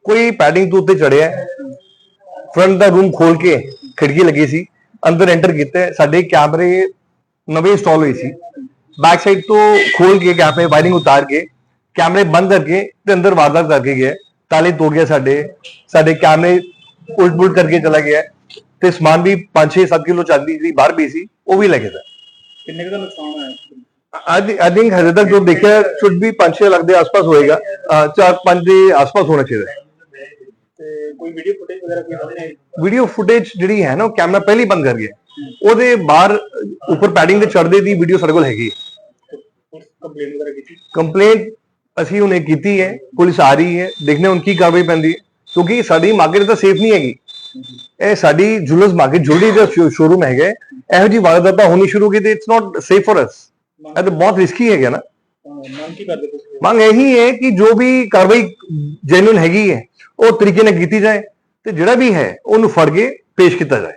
ਕੋਈ ਪੈਡਿੰਗ ਤੋਂ ਉੱਤੇ ਚੜਿਆ ਫਰੰਟ ਦਾ ਰੂਮ ਖੋਲ ਕੇ ਖਿੜਕੀ ਲੱਗੀ ਸੀ ਅੰਦਰ ਐਂਟਰ ਕੀਤਾ ਸਾਡੇ ਕੈਮਰੇ ਨਵੇਂ ਇੰਸਟਾਲ ਹੋਏ ਸੀ। ਬੈਕ ਸਾਈਡ ਤੋਂ ਖੋਲ ਕੇ ਕੈਮਰੇ ਵਾਇਰਿੰਗ ਉਤਾਰ ਕੇ ਕੈਮਰੇ ਬੰਦ ਕਰਕੇ ਤੇ ਅੰਦਰ ਵਾਰਦਾਤ ਕਰਕੇ ਗਿਆ ਤਾਲੇ ਤੋੜ ਗਿਆ ਸਾਡੇ ਸਾਡੇ ਕੈਮਰੇ ਉਲਟ-ਪੁਲਟ ਕਰਕੇ ਚਲਾ ਗਿਆ। ਤੇ ਸਮਾਨ ਵੀ 5-6-7 ਕਿਲੋ ਚਾਂਦੀ ਜਿਹੜੀ ਬਾਹਰ ਵੀ ਸੀ ਉਹ ਵੀ ਲੈ ਗਿਆ ਕਿੰਨੇ ਦਾ ਨੁਕਸਾਨ ਹੋਇਆ? ਅੱਜ ਆਈ ਥਿੰਕ ਹਜੇ ਤੱਕ ਜੋ ਦੇਖਿਆ ਸ਼ੁੱਡ ਵੀ 5-6 ਲੱਖ ਦੇ ਆਸ-ਪਾਸ ਹੋਏਗਾ। 4-5 ਦੇ ਆਸ-ਪਾਸ ਹੋਣਾ ਚਾਹੀਦਾ। ਕੋਈ ਵੀਡੀਓ ਫੁਟੇਜ ਵਗੈਰਾ ਕੋਈ ਸਾਹਮਣੇ ਆਈ ਵੀਡੀਓ ਫੁਟੇਜ ਜਿਹੜੀ ਹੈ ਨਾ ਉਹ ਕੈਮਰਾ ਪਹਿਲੇ ਬੰਦ ਕਰ ਗਿਆ ਉਹਦੇ ਬਾਹਰ ਉੱਪਰ ਪੈਡਿੰਗ ਤੇ ਚੜਦੇ ਦੀ ਵੀਡੀਓ ਸਾਡੇ ਕੋਲ ਹੈਗੀ ਕੰਪਲੇਂਟ ਵਗੈਰਾ ਕੀਤੀ? ਕੰਪਲੇਂਟ ਅਸੀਂ ਉਹਨੇ ਕੀਤੀ ਹੈ ਪੁਲਿਸ ਆ ਰਹੀ ਹੈ ਦੇਖਨੇ ਹੁਣ ਕੀ ਕਾਰਵਾਈ ਪੈਂਦੀ ਹੈ। ਕਿਉਂਕਿ ਸਾਡੀ ਮਾਰਕੀਟ ਤਾਂ ਸੇਫ ਨਹੀਂ ਹੈਗੀ। ਇਹ ਸਾਡੀ ਜੁਲਸ ਮਾਰਕੀਟ ਜੁਲਰੀ ਦਾ ਸ਼ੋਰੂਮ ਹੈਗਾ। ਇਹੋ ਜੀ ਵਾਰਦਾਤਾਂ ਹੋਣੀ ਸ਼ੁਰੂ ਹੋ ਗਈ ਤੇ it's not safe for us ਇਹ ਤਾਂ ਬਹੁਤ ਰਿਸਕੀ ਹੈਗਾ ਨਾ। ਮੰਗ ਕੀ ਕਰਦੇ ਤੁਸੀਂ? ਮੰਗ ਇਹੀ ਹੈ ਕਿ ਜੋ ਵੀ ਕਾਰਵਾਈ ਜੈਨੂਨ ਹੈਗੀ ਹੈ ਉਹ ਤਰੀਕੇ ਨਾਲ ਕੀਤੀ ਜਾਏ ਤੇ ਜਿਹੜਾ ਵੀ ਹੈ ਉਹਨੂੰ ਫੜ ਕੇ ਪੇਸ਼ ਕੀਤਾ ਜਾਏ।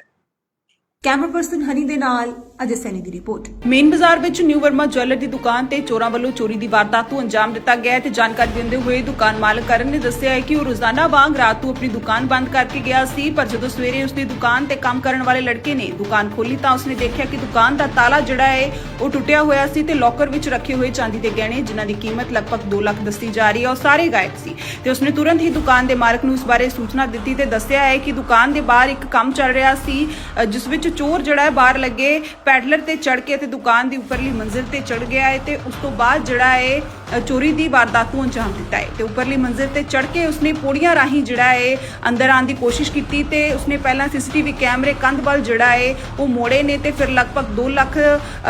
ਕੈਮਰਾ ਪਰਸਨ ਹਨੀ ਦੇ ਨਾਲ ਅਜੇ ਸੈਨੀ ਦੀ ਰਿਪੋਰਟ। ਮੇਨ ਬਾਜ਼ਾਰ ਵਿੱਚ ਨਿਊ ਵਰਮਾ ਜੁਐਲਰ ਦੀ ਦੁਕਾਨ ਤੇ ਚੋਰਾਂ ਵੱਲੋਂ ਚੋਰੀ ਦੀ ਵਾਰਦਾਤ ਨੂੰ ਅੰਜਾਮ ਦਿੱਤਾ ਗਿਆ ਹੈ ਤੇ ਜਾਣਕਾਰੀ ਦਿੰਦੇ ਹੋਏ ਦੁਕਾਨ ਮਾਲਕ ਕਰਨ ਨੇ ਦੱਸਿਆ ਹੈ ਕਿ ਉਹ ਰੋਜ਼ਾਨਾ ਵਾਂਗ ਰਾਤ ਨੂੰ ਆਪਣੀ ਦੁਕਾਨ ਬੰਦ ਕਰਕੇ ਗਿਆ ਸੀ, ਪਰ ਜਦੋਂ ਸਵੇਰੇ ਉਸਦੀ ਦੁਕਾਨ ਤੇ ਕੰਮ ਕਰਨ ਵਾਲੇ ਲੜਕੇ ਨੇ ਦੁਕਾਨ ਖੋਲੀ ਤਾਂ ਉਸਨੇ ਦੇਖਿਆ ਕਿ ਦੁਕਾਨ ਦਾ ਤਾਲਾ ਜਿਹੜਾ ਹੈ, ਉਹ ਟੁੱਟਿਆ ਹੋਇਆ ਸੀ ਤੇ ਲੋਕਰ ਵਿੱਚ ਰੱਖੇ ਹੋਏ ਚਾਂਦੀ ਦੇ ਗਹਿਣੇ, ਜਿਨ੍ਹਾਂ ਦੀ ਕੀਮਤ ਲਗਭਗ 2 ਲੱਖ ਦੱਸੀ ਜਾ ਰਹੀ ਹੈ, ਉਹ ਸਾਰੇ ਗਾਇਬ ਸੀ। ਤੇ ਉਸਨੇ ਤੁਰੰਤ ਹੀ ਦੁਕਾਨ ਦੇ ਮਾਲਕ ਨੂੰ ਇਸ ਬਾਰੇ ਸੂਚਨਾ ਦਿੱਤੀ ਤੇ ਦੱਸਿਆ ਹੈ ਕਿ ਦੁਕਾਨ ਦੇ ਬਾਹਰ ਇੱਕ ਕੰਮ ਚੱਲ ਰਿਹਾ ਸੀ ਜਿਸ ਵਿੱਚ ਚੋਰ ਜਿਹੜਾ ਹੈ ਬਾਹਰ ਲੱਗੇ ਪੈਡਲਰ ਤੇ ਚੜ ਕੇ ਤੇ ਦੁਕਾਨ ਦੀ ਉੱਪਰਲੀ ਮੰਜ਼ਿਲ ਤੇ ਚੜ ਗਿਆ ਹੈ ਤੇ ਉਸ ਤੋਂ ਬਾਅਦ ਜਿਹੜਾ ਹੈ ਚੋਰੀ ਦੀ ਵਾਰਦਾਤ ਨੂੰ ਅੰਜਾਮ ਦਿੱਤਾ ਹੈ। ਤੇ ਉੱਪਰਲੀ ਮੰਜ਼ਿਲ ਤੇ ਚੜ ਕੇ ਉਸਨੇ ਪੌੜੀਆਂ ਰਾਹੀਂ ਜਿਹੜਾ ਹੈ, ਅੰਦਰ ਆਉਣ ਦੀ ਕੋਸ਼ਿਸ਼ ਕੀਤੀ ਤੇ ਉਸਨੇ ਪਹਿਲਾਂ ਸੀਸੀਟੀਵੀ ਕੈਮਰੇ, ਕੰਧ ਵੱਲ ਜਿਹੜਾ ਹੈ, ਉਹ ਮੋੜੇ ਨੇ ਤੇ ਫਿਰ ਲਗਭਗ 2 ਲੱਖ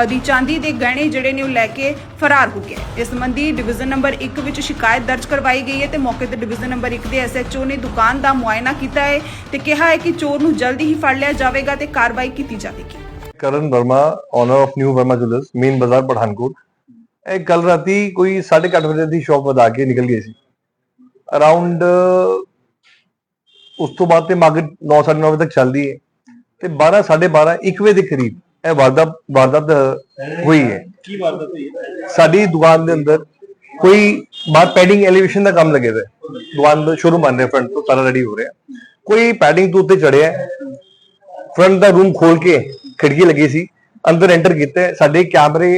ਦੀ ਚਾਂਦੀ ਦੇ ਗਹਿਣੇ ਜਿਹੜੇ ਨੇ ਉਹ ਲੈ ਕੇ ਫਰਾਰ ਹੋ ਗਿਆ ਇਸ ਸੰਬੰਧੀ ਡਿਵੀਜ਼ਨ ਨੰਬਰ 1 ਵਿੱਚ ਸ਼ਿਕਾਇਤ ਦਰਜ ਕਰਵਾਈ ਗਈ ਹੈ ਤੇ ਮੌਕੇ ਤੇ ਡਿਵੀਜ਼ਨ ਨੰਬਰ 1 ਦੇ ਐਸਐਚਓ ਨੇ ਦੁਕਾਨ ਦਾ ਮੁਆਇਨਾ ਕੀਤਾ ਹੈ ਤੇ ਕਿਹਾ ਹੈ ਕਿ ਚੋਰ ਨੂੰ ਜਲਦੀ ਹੀ ਫੜ ਲਿਆ ਜਾਵੇਗਾ ਤੇ ਕਾਰਵਾਈ ਕੀਤੀ ਜਾਵੇਗੀ। Karan Verma owner of new Verma jewellers main Bazaar Pathankot. ਇਹ ਕੱਲ ਰਾਤੀ ਕੋਈ 8:30 ਵਜੇ ਦੀ ਸ਼ਾਪ ਵਧਾ ਕੇ ਨਿਕਲ ਗਏ ਸੀ। ਅਰਾਊਂਡ ਉਸ ਤੋਂ ਬਾਅਦ ਤੇ ਮਾਰਕੀਟ 9:30 ਵਜੇ ਤੱਕ ਚੱਲਦੀ ਹੈ। ਤੇ 12 12:30 1 ਵਜੇ ਦੇ ਕਰੀਬ ਇਹ ਵਾਰਦਾਤ ਵਾਰਦਾਤ ਹੋਈ ਹੈ। ਕੀ ਵਾਰਦਾਤ ਹੋਈ ਹੈ? ਸਾਡੀ ਦੁਕਾਨ ਦੇ ਅੰਦਰ ਕੋਈ ਬਾਹਰ ਪੈਡਿੰਗ ਐਲੀਵੇਸ਼ਨ ਦਾ ਕੰਮ ਲੱਗੇ ਹੋਇਆ ਦੁਕਾਨ ਦਾ ਸ਼ੋਰੂਮ ਬਣ ਰਿਹਾ ਫਰੰਟ ਤੋਂ ਸਾਰਾ ਰੈਡੀ ਹੋ ਰਿਹਾ। ਕੋਈ ਪੈਡਿੰਗ ਤੋਂ ਉੱਤੇ ਚੜਿਆ ਫਰੰਟ ਦਾ ਰੂਮ ਖੋਲ ਕੇ ਖਿੜਕੀ ਲੱਗੀ ਸੀ ਅੰਦਰ ਐਂਟਰ ਕੀਤਾ ਸਾਡੇ ਕੈਮਰੇ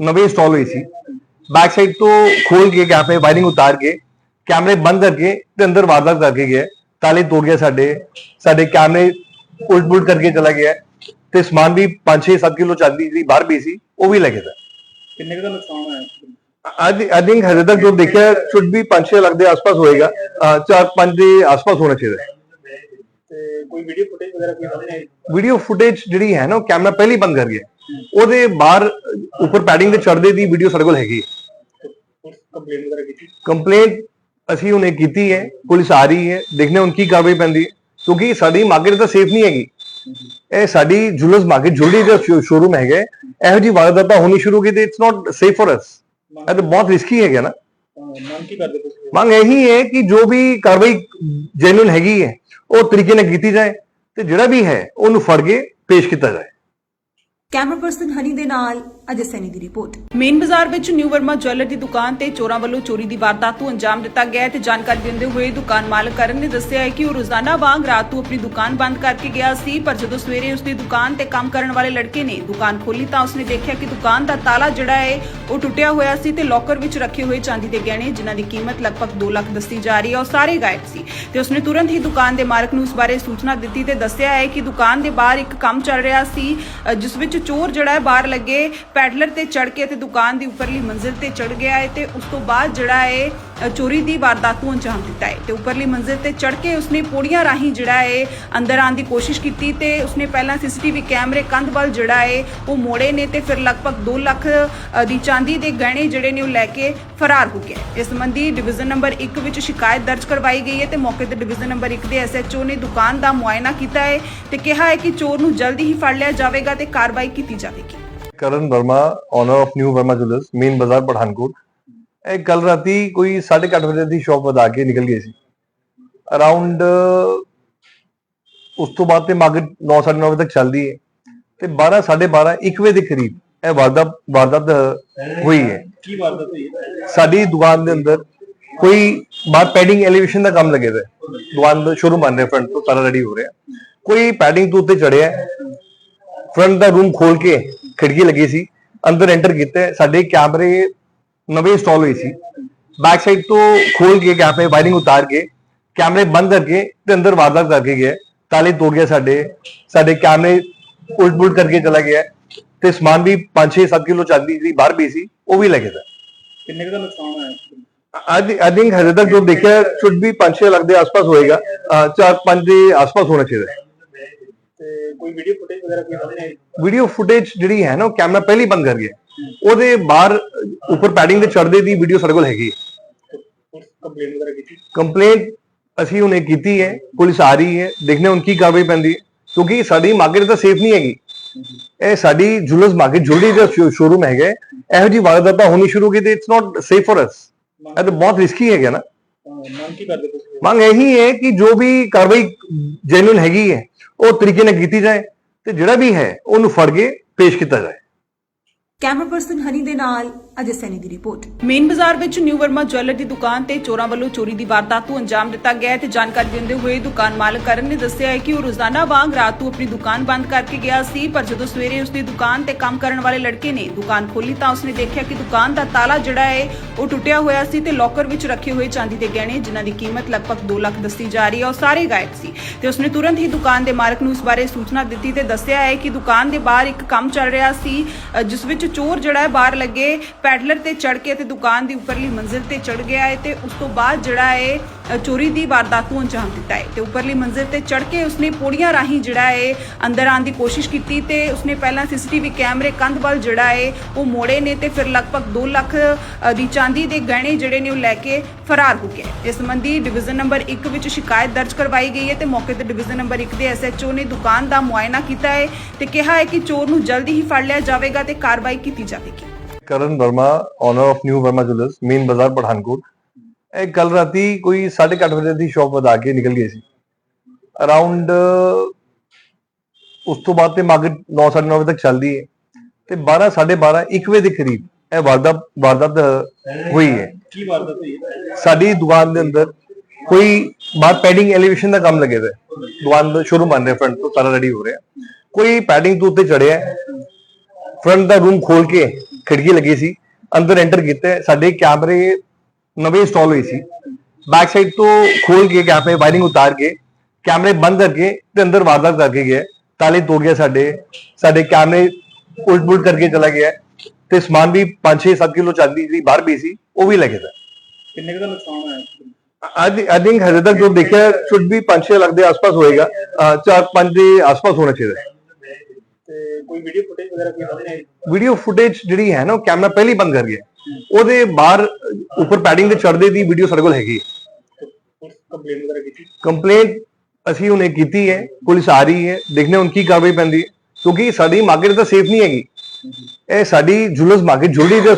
ਨਵੇਂ ਇੰਸਟਾਲ ਹੋਏ ਸੀ। ਬੈਕ ਸਾਈਡ ਤੋਂ ਖੋਲ ਕੇ ਕੈਮਰੇ ਵਾਇਰਿੰਗ ਉਤਾਰ ਕੇ ਕੈਮਰੇ ਬੰਦ ਕਰਕੇ ਤੇ ਅੰਦਰ ਵਾਰਦਾਤ ਕਰਕੇ ਗਿਆ ਤਾਲੇ ਤੋੜ ਗਿਆ ਸਾਡੇ ਸਾਡੇ ਕੈਮਰੇ ਉਲਟ-ਪੁਲਟ ਕਰਕੇ ਚਲਾ ਗਿਆ। ਤੇ ਸਮਾਨ ਵੀ 5-6-7 ਕਿਲੋ ਚਾਂਦੀ ਜਿਹੜੀ ਬਾਹਰ ਵੀ ਸੀ ਉਹ ਵੀ ਲੈ ਗਿਆ ਕਿੰਨੇ ਕੁ ਨੁਕਸਾਨ ਹੋਇਆ? ਅੱਜ ਆਈ ਥਿੰਕ ਹਜੇ ਤੱਕ ਜੋ ਦੇਖਿਆ ਸ਼ੁੱਡ ਵੀ 5-6 ਲੱਖ ਦੇ ਆਸ-ਪਾਸ ਹੋਏਗਾ। 4-5 ਦੇ ਆਸ-ਪਾਸ ਹੋਣਾ ਚਾਹੀਦਾ। ਤੇ ਕੋਈ ਵੀਡੀਓ ਫੁਟੇਜ ਵਗੈਰਾ ਕੋਈ ਸਾਹਮਣੇ ਆਈ ਵੀਡੀਓ ਫੁਟੇਜ ਜਿਹੜੀ ਹੈ ਨਾ ਉਹ ਕੈਮਰਾ ਪਹਿਲੇ ਬੰਦ ਕਰ ਗਿਆ ਉਹਦੇ ਬਾਹਰ ਉੱਪਰ ਪੈਡਿੰਗ ਤੇ ਚੜਦੇ ਦੀ ਵੀਡੀਓ ਸਾਡੇ ਕੋਲ ਹੈਗੀ ਕੰਪਲੇਂਟ ਵਗੈਰਾ ਕੀਤੀ? ਕੰਪਲੇਂਟ ਅਸੀਂ ਉਹਨੇ ਕੀਤੀ ਹੈ ਪੁਲਿਸ ਆ ਰਹੀ ਹੈ ਦੇਖਨੇ ਹੁਣ ਕੀ ਕਾਰਵਾਈ ਪੈਂਦੀ ਹੈ। ਕਿਉਂਕਿ ਸਾਡੀ ਮਾਰਕੀਟ ਤਾਂ ਸੇਫ ਨਹੀਂ ਹੈਗੀ। ਇਹ ਸਾਡੀ ਜੁਲਸ ਮਾਰਕੀਟ ਜੁਲਰੀ ਦਾ ਸ਼ੋਰੂਮ ਹੈਗਾ। ਇਹੋ ਜੀ ਵਾਰਦਾਤਾਂ ਹੋਣੀ ਸ਼ੁਰੂ ਹੋ ਗਈ ਤੇ it's not safe for us ਇਹ ਤਾਂ ਬਹੁਤ ਰਿਸਕੀ ਹੈਗਾ ਨਾ। ਮੰਗ ਕੀ ਕਰਦੇ ਤੁਸੀਂ? ਮੰਗ ਇਹੀ ਹੈ ਕਿ ਜੋ ਵੀ ਕਾਰਵਾਈ ਜੈਨੂਨ ਹੈਗੀ ਹੈ ਉਹ ਤਰੀਕੇ ਨਾਲ ਕੀਤੀ ਜਾਏ ਤੇ ਜਿਹੜਾ ਵੀ ਹੈ ਉਹਨੂੰ ਫੜ ਕੇ ਪੇਸ਼ ਕੀਤਾ ਜਾਏ। ਕੈਮਰਾ ਪਰਸਨ ਹਨੀ ਦੇ ਨਾਲ ਅਜੇ ਸੈਨੀ ਦੀ ਰਿਪੋਰਟ। ਮੇਨ ਬਾਜ਼ਾਰ ਵਿੱਚ ਨਿਊ ਵਰਮਾ ਜੁਐਲਰ ਦੀ ਦੁਕਾਨ ਤੇ ਚੋਰਾਂ ਵੱਲੋਂ ਚੋਰੀ ਦੀ ਵਾਰਦਾਤ ਨੂੰ ਅੰਜਾਮ ਦਿੱਤਾ ਗਿਆ ਹੈ ਤੇ ਜਾਣਕਾਰੀ ਦਿੰਦੇ ਹੋਏ ਦੁਕਾਨ ਮਾਲਕ ਕਰਨ ਨੇ ਦੱਸਿਆ ਹੈ ਕਿ ਉਹ ਰੋਜ਼ਾਨਾ ਵਾਂਗ ਰਾਤ ਨੂੰ ਆਪਣੀ ਦੁਕਾਨ ਬੰਦ ਕਰਕੇ ਗਿਆ ਸੀ, ਪਰ ਜਦੋਂ ਸਵੇਰੇ ਉਸਦੀ ਦੁਕਾਨ ਤੇ ਕੰਮ ਕਰਨ ਵਾਲੇ ਲੜਕੇ ਨੇ ਦੁਕਾਨ ਖੋਲੀ ਤਾਂ ਉਸਨੇ ਦੇਖਿਆ ਕਿ ਦੁਕਾਨ ਦਾ ਤਾਲਾ ਜਿਹੜਾ ਹੈ, ਉਹ ਟੁੱਟਿਆ ਹੋਇਆ ਸੀ ਤੇ ਲੋਕਰ ਵਿੱਚ ਰੱਖੇ ਹੋਏ ਚਾਂਦੀ ਦੇ ਗਹਿਣੇ, ਜਿਨ੍ਹਾਂ ਦੀ ਕੀਮਤ ਲਗਭਗ 2 ਲੱਖ ਦੱਸੀ ਜਾ ਰਹੀ ਹੈ, ਉਹ ਸਾਰੇ ਗਾਇਬ ਸੀ। ਤੇ ਉਸਨੇ ਤੁਰੰਤ ਹੀ ਦੁਕਾਨ ਦੇ ਮਾਲਕ ਨੂੰ ਇਸ ਬਾਰੇ ਸੂਚਨਾ ਦਿੱਤੀ ਤੇ ਦੱਸਿਆ ਹੈ ਕਿ ਦੁਕਾਨ ਦੇ ਬਾਹਰ ਇੱਕ ਕੰਮ ਚੱਲ ਰਿਹਾ ਸੀ ਜਿਸ ਵਿੱਚ ਚੋਰ ਜਿਹੜਾ ਹੈ ਬਾਹਰ ਲੱਗੇ ਪੈਡਲਰ ਤੇ ਚੜ ਕੇ ਤੇ ਦੁਕਾਨ ਦੀ ਉੱਪਰਲੀ ਮੰਜ਼ਿਲ ਤੇ ਚੜ ਗਿਆ ਹੈ ਤੇ ਉਸ ਤੋਂ ਬਾਅਦ ਜਿਹੜਾ ਹੈ ਚੋਰੀ ਦੀ ਵਾਰਦਾਤ ਨੂੰ ਅੰਜਾਮ ਦਿੱਤਾ ਹੈ। ਤੇ ਉੱਪਰਲੀ ਮੰਜ਼ਿਲ ਤੇ ਚੜ ਕੇ ਉਸਨੇ ਪੌੜੀਆਂ ਰਾਹੀਂ ਜਿਹੜਾ ਹੈ, ਅੰਦਰ ਆਉਣ ਦੀ ਕੋਸ਼ਿਸ਼ ਕੀਤੀ ਤੇ ਉਸਨੇ ਪਹਿਲਾਂ ਸੀਸੀਟੀਵੀ ਕੈਮਰੇ ਕੰਧ ਵੱਲ ਜਿਹੜਾ ਹੈ, ਉਹ ਮੋੜੇ ਨੇ ਤੇ ਫਿਰ ਲਗਭਗ 2 ਲੱਖ ਦੀ ਚਾਂਦੀ ਦੇ ਗਹਿਣੇ ਜਿਹੜੇ ਨੇ ਉਹ ਲੈ ਕੇ ਫਰਾਰ ਹੋ ਗਿਆ ਇਸ ਸੰਬੰਧੀ ਡਿਵੀਜ਼ਨ ਨੰਬਰ 1 ਵਿੱਚ ਸ਼ਿਕਾਇਤ ਦਰਜ ਕਰਵਾਈ ਗਈ ਹੈ ਤੇ ਮੌਕੇ ਤੇ ਡਿਵੀਜ਼ਨ ਨੰਬਰ 1 ਦੇ ਐਸਐਚਓ ਨੇ ਦੁਕਾਨ ਦਾ ਮੁਆਇਨਾ ਕੀਤਾ ਹੈ ਤੇ ਕਿਹਾ ਹੈ ਕਿ ਚੋਰ ਨੂੰ ਜਲਦੀ ਹੀ ਫੜ ਲਿਆ ਜਾਵੇਗਾ ਤੇ ਕਾਰਵਾਈ ਕੀਤੀ ਜਾਵੇਗੀ। Karan Verma owner of new Verma jewellers main Bazaar Pathankot. ਇਹ ਕੱਲ ਰਾਤੀ ਕੋਈ 8:30 ਵਜੇ ਦੀ ਸ਼ਾਪ ਵਧਾ ਕੇ ਨਿਕਲ ਗਏ ਸੀ। ਅਰਾਊਂਡ ਉਸ ਤੋਂ ਬਾਅਦ ਤੇ ਮਾਰਕੀਟ 9:30 ਵਜੇ ਤੱਕ ਚੱਲਦੀ ਹੈ। ਤੇ 12 12:30 1 ਵਜੇ ਦੇ ਕਰੀਬ ਇਹ ਵਾਰਦਾਤ ਵਾਰਦਾਤ ਹੋਈ ਹੈ। ਕੀ ਵਾਰਦਾਤ ਹੋਈ ਹੈ? ਸਾਡੀ ਦੁਕਾਨ ਦੇ ਅੰਦਰ ਕੋਈ ਬਾਹਰ ਪੈਡਿੰਗ ਐਲੀਵੇਸ਼ਨ ਦਾ ਕੰਮ ਲੱਗੇ ਦਾ ਹੈ। ਦੁਕਾਨ ਦਾ ਸ਼ੋਰੂਮ ਬਣ ਰਿਹਾ ਫਰੰਟ ਤੋਂ ਸਾਰਾ ਰੈਡੀ ਹੋ ਰਿਹਾ। ਕੋਈ ਪੈਡਿੰਗ ਤੋਂ ਉੱਤੇ ਚੜਿਆ ਫਰੰਟ ਦਾ ਰੂਮ ਖੋਲ ਕੇ ਖਿੜਕੀ ਲੱਗੀ ਸੀ ਅੰਦਰ ਐਂਟਰ ਕੀਤੇ ਸਾਡੇ ਕੈਮਰੇ ਨਵੇਂ ਇੰਸਟਾਲ ਹੋਏ ਸੀ। ਬੈਕ ਸਾਈਡ ਤੋਂ ਖੋਲ ਕੇ ਕੈਮਰੇ ਵਾਇਰਿੰਗ ਉਤਾਰ ਕੇ ਕੈਮਰੇ ਬੰਦ ਕਰਕੇ ਤੇ ਅੰਦਰ ਵਾਰਦਾਤ ਕਰਕੇ ਗਏ। ਤਾਲੇ ਤੋੜ ਗਿਆ ਸਾਡੇ ਸਾਡੇ ਕੈਮਰੇ ਉਲਟ-ਪੁਲਟ ਕਰਕੇ ਚਲਾ ਗਿਆ। ਤੇ ਸਮਾਨ ਵੀ 5-6-7 ਕਿਲੋ ਚੱਲਦੀ ਜਿਹੜੀ ਬਾਹਰ ਵੀ ਸੀ ਉਹ ਵੀ ਲੈ ਗਿਆ ਕਿੰਨੇ ਦਾ ਨੁਕਸਾਨ ਆਇਆ ਅੱਜ ਆਈ ਥਿੰਕ ਹਜੇ ਤੱਕ ਜੋ ਦੇਖਿਆ ਸ਼ੁੱਡ ਵੀ 5-6 ਲੱਖ ਦੇ ਆਸ-ਪਾਸ ਹੋਏਗਾ। 4-5 ਦੇ ਆਸ-ਪਾਸ ਹੋਣਾ ਚਾਹੀਦਾ। ਕੋਈ ਵੀਡੀਓ ਫੁਟੇਜ ਵਗੈਰਾ ਕੋਈ ਸਾਹਮਣੇ ਆਈ ਵੀਡੀਓ ਫੁਟੇਜ ਜਿਹੜੀ ਹੈ ਨਾ ਉਹ ਕੈਮਰਾ ਪਹਿਲੇ ਬੰਦ ਕਰ ਗਿਆ ਉਹਦੇ ਬਾਹਰ ਉੱਪਰ ਪੈਡਿੰਗ ਤੇ ਚੜਦੇ ਦੀ ਵੀਡੀਓ ਸਾਡੇ ਕੋਲ ਹੈਗੀ ਕੰਪਲੇਂਟ ਵਗੈਰਾ ਕੀਤੀ? ਕੰਪਲੇਂਟ ਅਸੀਂ ਉਹਨੇ ਕੀਤੀ ਹੈ ਪੁਲਿਸ ਆ ਰਹੀ ਹੈ ਦੇਖਨੇ ਹੁਣ ਕੀ ਕਾਰਵਾਈ ਪੈਂਦੀ ਹੈ। ਕਿਉਂਕਿ ਸਾਡੀ ਮਾਰਕੀਟ ਤਾਂ ਸੇਫ ਨਹੀਂ ਹੈਗੀ। ਇਹ ਸਾਡੀ ਜੁਲਸ ਮਾਰਕੀਟ ਜੁਲਰੀ ਦਾ ਸ਼ੋਰੂਮ ਹੈਗਾ। ਇਹੋ ਜੀ ਵਾਰਦਾਤਾਂ ਹੋਣੀ ਸ਼ੁਰੂ ਕੀਤੀ it's not safe for us ਇਹ ਤਾਂ ਬਹੁਤ ਰਿਸਕੀ ਹੈਗਾ ਨਾ। ਮੰਗ ਕੀ ਕਰਦੇ ਤੁਸੀਂ? ਮੰਗ ਇਹੀ ਹੈ ਕਿ ਜੋ ਵੀ ਕਾਰਵਾਈ ਜੈਨੂਨ ਹੈਗੀ ਹੈ ਉਹ ਤਰੀਕੇ ਨਾਲ ਕੀਤੀ ਜਾਏ ਤੇ ਜਿਹੜਾ ਵੀ ਹੈ, ਉਹਨੂੰ ਫੜ ਕੇ ਪੇਸ਼ ਕੀਤਾ ਜਾਏ। ਕੈਮਰਾ ਪਰਸਨ ਹਨੀ ਦੇ ਨਾਲ ਅਜੇ ਸੈਨੀ ਦੀ ਰਿਪੋਰਟ। ਮੇਨ ਬਾਜ਼ਾਰ ਵਿੱਚ ਨਿਊ ਵਰਮਾ ਜੁਐਲਰ ਦੀ ਦੁਕਾਨ ਤੇ ਚੋਰਾਂ ਵੱਲੋਂ ਚੋਰੀ ਦੀ ਵਾਰਦਾਤ ਨੂੰ ਅੰਜਾਮ ਦਿੱਤਾ ਗਿਆ ਹੈ ਤੇ ਜਾਣਕਾਰੀ ਦਿੰਦੇ ਹੋਏ ਦੁਕਾਨ ਮਾਲਕ ਕਰਨ ਨੇ ਦੱਸਿਆ ਹੈ ਕਿ ਉਹ ਰੋਜ਼ਾਨਾ ਵਾਂਗ ਰਾਤ ਨੂੰ ਆਪਣੀ ਦੁਕਾਨ ਬੰਦ ਕਰਕੇ ਗਿਆ ਸੀ, ਪਰ ਜਦੋਂ ਸਵੇਰੇ ਉਸਦੀ ਦੁਕਾਨ ਤੇ ਕੰਮ ਕਰਨ ਵਾਲੇ ਲੜਕੇ ਨੇ ਦੁਕਾਨ ਖੋਲੀ ਤਾਂ ਉਸਨੇ ਦੇਖਿਆ ਕਿ ਦੁਕਾਨ ਦਾ ਤਾਲਾ ਜਿਹੜਾ ਹੈ, ਉਹ ਟੁੱਟਿਆ ਹੋਇਆ ਸੀ ਤੇ ਲੋਕਰ ਵਿੱਚ ਰੱਖੇ ਹੋਏ ਚਾਂਦੀ ਦੇ ਗਹਿਣੇ, ਜਿਨ੍ਹਾਂ ਦੀ ਕੀਮਤ ਲਗਭਗ 2 ਲੱਖ ਦੱਸੀ ਜਾ ਰਹੀ ਹੈ, ਉਹ ਸਾਰੇ ਗਾਇਬ ਸੀ। ਤੇ ਉਸਨੇ ਤੁਰੰਤ ਹੀ ਦੁਕਾਨ ਦੇ ਮਾਲਕ ਨੂੰ ਇਸ ਬਾਰੇ ਸੂਚਨਾ ਦਿੱਤੀ ਤੇ ਦੱਸਿਆ ਹੈ ਕਿ ਦੁਕਾਨ ਦੇ ਬਾਹਰ ਇੱਕ ਕੰਮ ਚੱਲ ਰਿਹਾ ਸੀ ਜਿਸ ਵਿੱਚ ਚੋਰ ਜਿਹੜਾ ਹੈ ਬਾਹਰ ਲੱਗੇ ਪੈਡਲਰ ਤੇ ਚੜ ਕੇ ਤੇ ਦੁਕਾਨ ਦੀ ਉੱਪਰਲੀ ਮੰਜ਼ਿਲ ਤੇ ਚੜ ਗਿਆ ਹੈ ਤੇ ਉਸ ਤੋਂ ਬਾਅਦ ਜਿਹੜਾ ਹੈ ਚੋਰੀ ਦੀ ਵਾਰਦਾਤ ਨੂੰ ਅੰਜਾਮ ਦਿੱਤਾ ਹੈ। ਤੇ ਉੱਪਰਲੀ ਮੰਜ਼ਿਲ ਤੇ ਚੜ ਕੇ ਉਸਨੇ ਪੌੜੀਆਂ ਰਾਹੀਂ ਜਿਹੜਾ ਹੈ, ਅੰਦਰ ਆਉਣ ਦੀ ਕੋਸ਼ਿਸ਼ ਕੀਤੀ ਤੇ ਉਸਨੇ ਪਹਿਲਾਂ ਸੀਸੀਟੀਵੀ ਕੈਮਰੇ, ਕੰਧ ਵੱਲ ਜਿਹੜਾ ਹੈ, ਉਹ ਮੋੜੇ ਨੇ ਤੇ ਫਿਰ ਲਗਭਗ 2 ਲੱਖ ਦੀ ਚਾਂਦੀ ਦੇ ਗਹਿਣੇ ਜਿਹੜੇ ਨੇ ਉਹ ਲੈ ਕੇ ਫਰਾਰ ਹੋ ਗਿਆ ਇਸ ਸੰਬੰਧੀ ਡਿਵੀਜ਼ਨ ਨੰਬਰ 1 ਵਿੱਚ ਸ਼ਿਕਾਇਤ ਦਰਜ ਕਰਵਾਈ ਗਈ ਹੈ ਤੇ ਮੌਕੇ ਤੇ ਡਿਵੀਜ਼ਨ ਨੰਬਰ 1 ਦੇ ਐਸਐਚਓ ਨੇ ਦੁਕਾਨ ਦਾ ਮੁਆਇਨਾ ਕੀਤਾ ਹੈ ਤੇ ਕਿਹਾ ਹੈ ਕਿ ਚੋਰ ਨੂੰ ਜਲਦੀ ਹੀ ਫੜ ਲਿਆ ਜਾਵੇਗਾ ਤੇ ਕਾਰਵਾਈ ਕੀਤੀ ਜਾਵੇਗੀ। Karan Verma owner of new Verma jewellers main Bazaar Pathankot. ਇਹ ਕੱਲ ਰਾਤੀ ਕੋਈ 8:30 ਵਜੇ ਦੀ ਸ਼ਾਪ ਵਧਾ ਕੇ ਨਿਕਲ ਗਏ ਸੀ। ਅਰਾਊਂਡ ਉਸ ਤੋਂ ਬਾਅਦ ਤੇ ਮਾਰਕੀਟ 9:30 ਵਜੇ ਤੱਕ ਚੱਲਦੀ ਹੈ। ਤੇ 12 12:30 1 ਵਜੇ ਦੇ ਕਰੀਬ ਇਹ ਵਾਰਦਾਤ ਵਾਰਦਾਤ ਹੋਈ ਹੈ। ਕੀ ਵਾਰਦਾਤ ਹੋਈ ਹੈ? ਸਾਡੀ ਦੁਕਾਨ ਦੇ ਅੰਦਰ ਕੋਈ ਬਾਹਰ ਪੈਡਿੰਗ ਐਲੀਵੇਸ਼ਨ ਦਾ ਕੰਮ ਲੱਗੇ ਦਾ ਹੈ। ਦੁਕਾਨ ਦਾ ਸ਼ੋਰੂਮ ਬਣ ਰਿਹਾ ਫਰੰਟ ਤੋਂ ਸਾਰਾ ਰੈਡੀ ਹੋ ਰਿਹਾ। ਕੋਈ ਪੈਡਿੰਗ ਤੋਂ ਉੱਤੇ ਚੜਿਆ ਫਰੰਟ ਦਾ ਰੂਮ ਖੋਲ ਕੇ ਖਿੜਕੀ ਲੱਗੀ ਸੀ ਅੰਦਰ ਐਂਟਰ ਕੀਤੇ ਸਾਡੇ ਕੈਮਰੇ ਨਵੇਂ ਇੰਸਟਾਲ ਹੋਏ ਸੀ। ਬੈਕ ਸਾਈਡ ਤੋਂ ਖੋਲ ਕੇ ਕੈਮਰੇ ਵਾਇਰਿੰਗ ਉਤਾਰ ਕੇ ਕੈਮਰੇ ਬੰਦ ਕਰਕੇ ਤੇ ਅੰਦਰ ਵਾਰਦਾਤ ਕਰਕੇ ਗਿਆ ਤਾਲੇ ਤੋੜ ਗਿਆ ਸਾਡੇ ਸਾਡੇ ਕੈਮਰੇ ਉਲਟ-ਪੁਲਟ ਕਰਕੇ ਚਲਾ ਗਿਆ। ਤੇ ਸਮਾਨ ਵੀ 5-6-7 ਕਿਲੋ ਚਾਂਦੀ ਜਿਹੜੀ ਬਾਹਰ ਵੀ ਸੀ ਉਹ ਵੀ ਲੈ ਕੇ ਕਿੰਨੇ ਕੁ ਨੁਕਸਾਨ ਆਇਆ ਅੱਜ ਆਈ ਥਿੰਕ ਹਜੇ ਤੱਕ ਜੋ ਦੇਖਿਆ ਸ਼ੁੱਡ ਵੀ 5-6 ਲੱਖ ਦੇ ਆਸ-ਪਾਸ ਹੋਏਗਾ। 4-5 ਦੇ ਆਸ-ਪਾਸ ਹੋਣਾ ਚਾਹੀਦਾ। ਤੇ ਕੋਈ ਵੀਡੀਓ ਫੁਟੇਜ ਵਗੈਰਾ ਕੋਈ ਸਾਹਮਣੇ ਆਈ ਵੀਡੀਓ ਫੁਟੇਜ ਜਿਹੜੀ ਹੈ ਨਾ ਉਹ ਕੈਮਰਾ ਪਹਿਲੇ ਬੰਦ ਕਰ ਗਿਆ ਉਹਦੇ ਬਾਹਰ ਉੱਪਰ ਪੈਡਿੰਗ ਤੇ ਚੜਦੇ ਦੀ ਵੀਡੀਓ ਸਾਡੇ ਕੋਲ ਹੈਗੀ ਕੰਪਲੇਂਟ ਵਗੈਰਾ ਕੀਤੀ? ਕੰਪਲੇਂਟ ਅਸੀਂ ਉਹਨੇ ਕੀਤੀ ਹੈ ਪੁਲਿਸ ਆ ਰਹੀ ਹੈ ਦੇਖਨੇ ਹੁਣ ਕੀ ਕਾਰਵਾਈ ਪੈਂਦੀ ਹੈ। ਕਿਉਂਕਿ ਸਾਡੀ ਮਾਰਕੀਟ ਤਾਂ ਸੇਫ ਨਹੀਂ ਹੈਗੀ। ਇਹ ਸਾਡੀ ਜੁਲਸ ਮਾਰਕੀਟ ਜੁਲਰੀ ਦਾ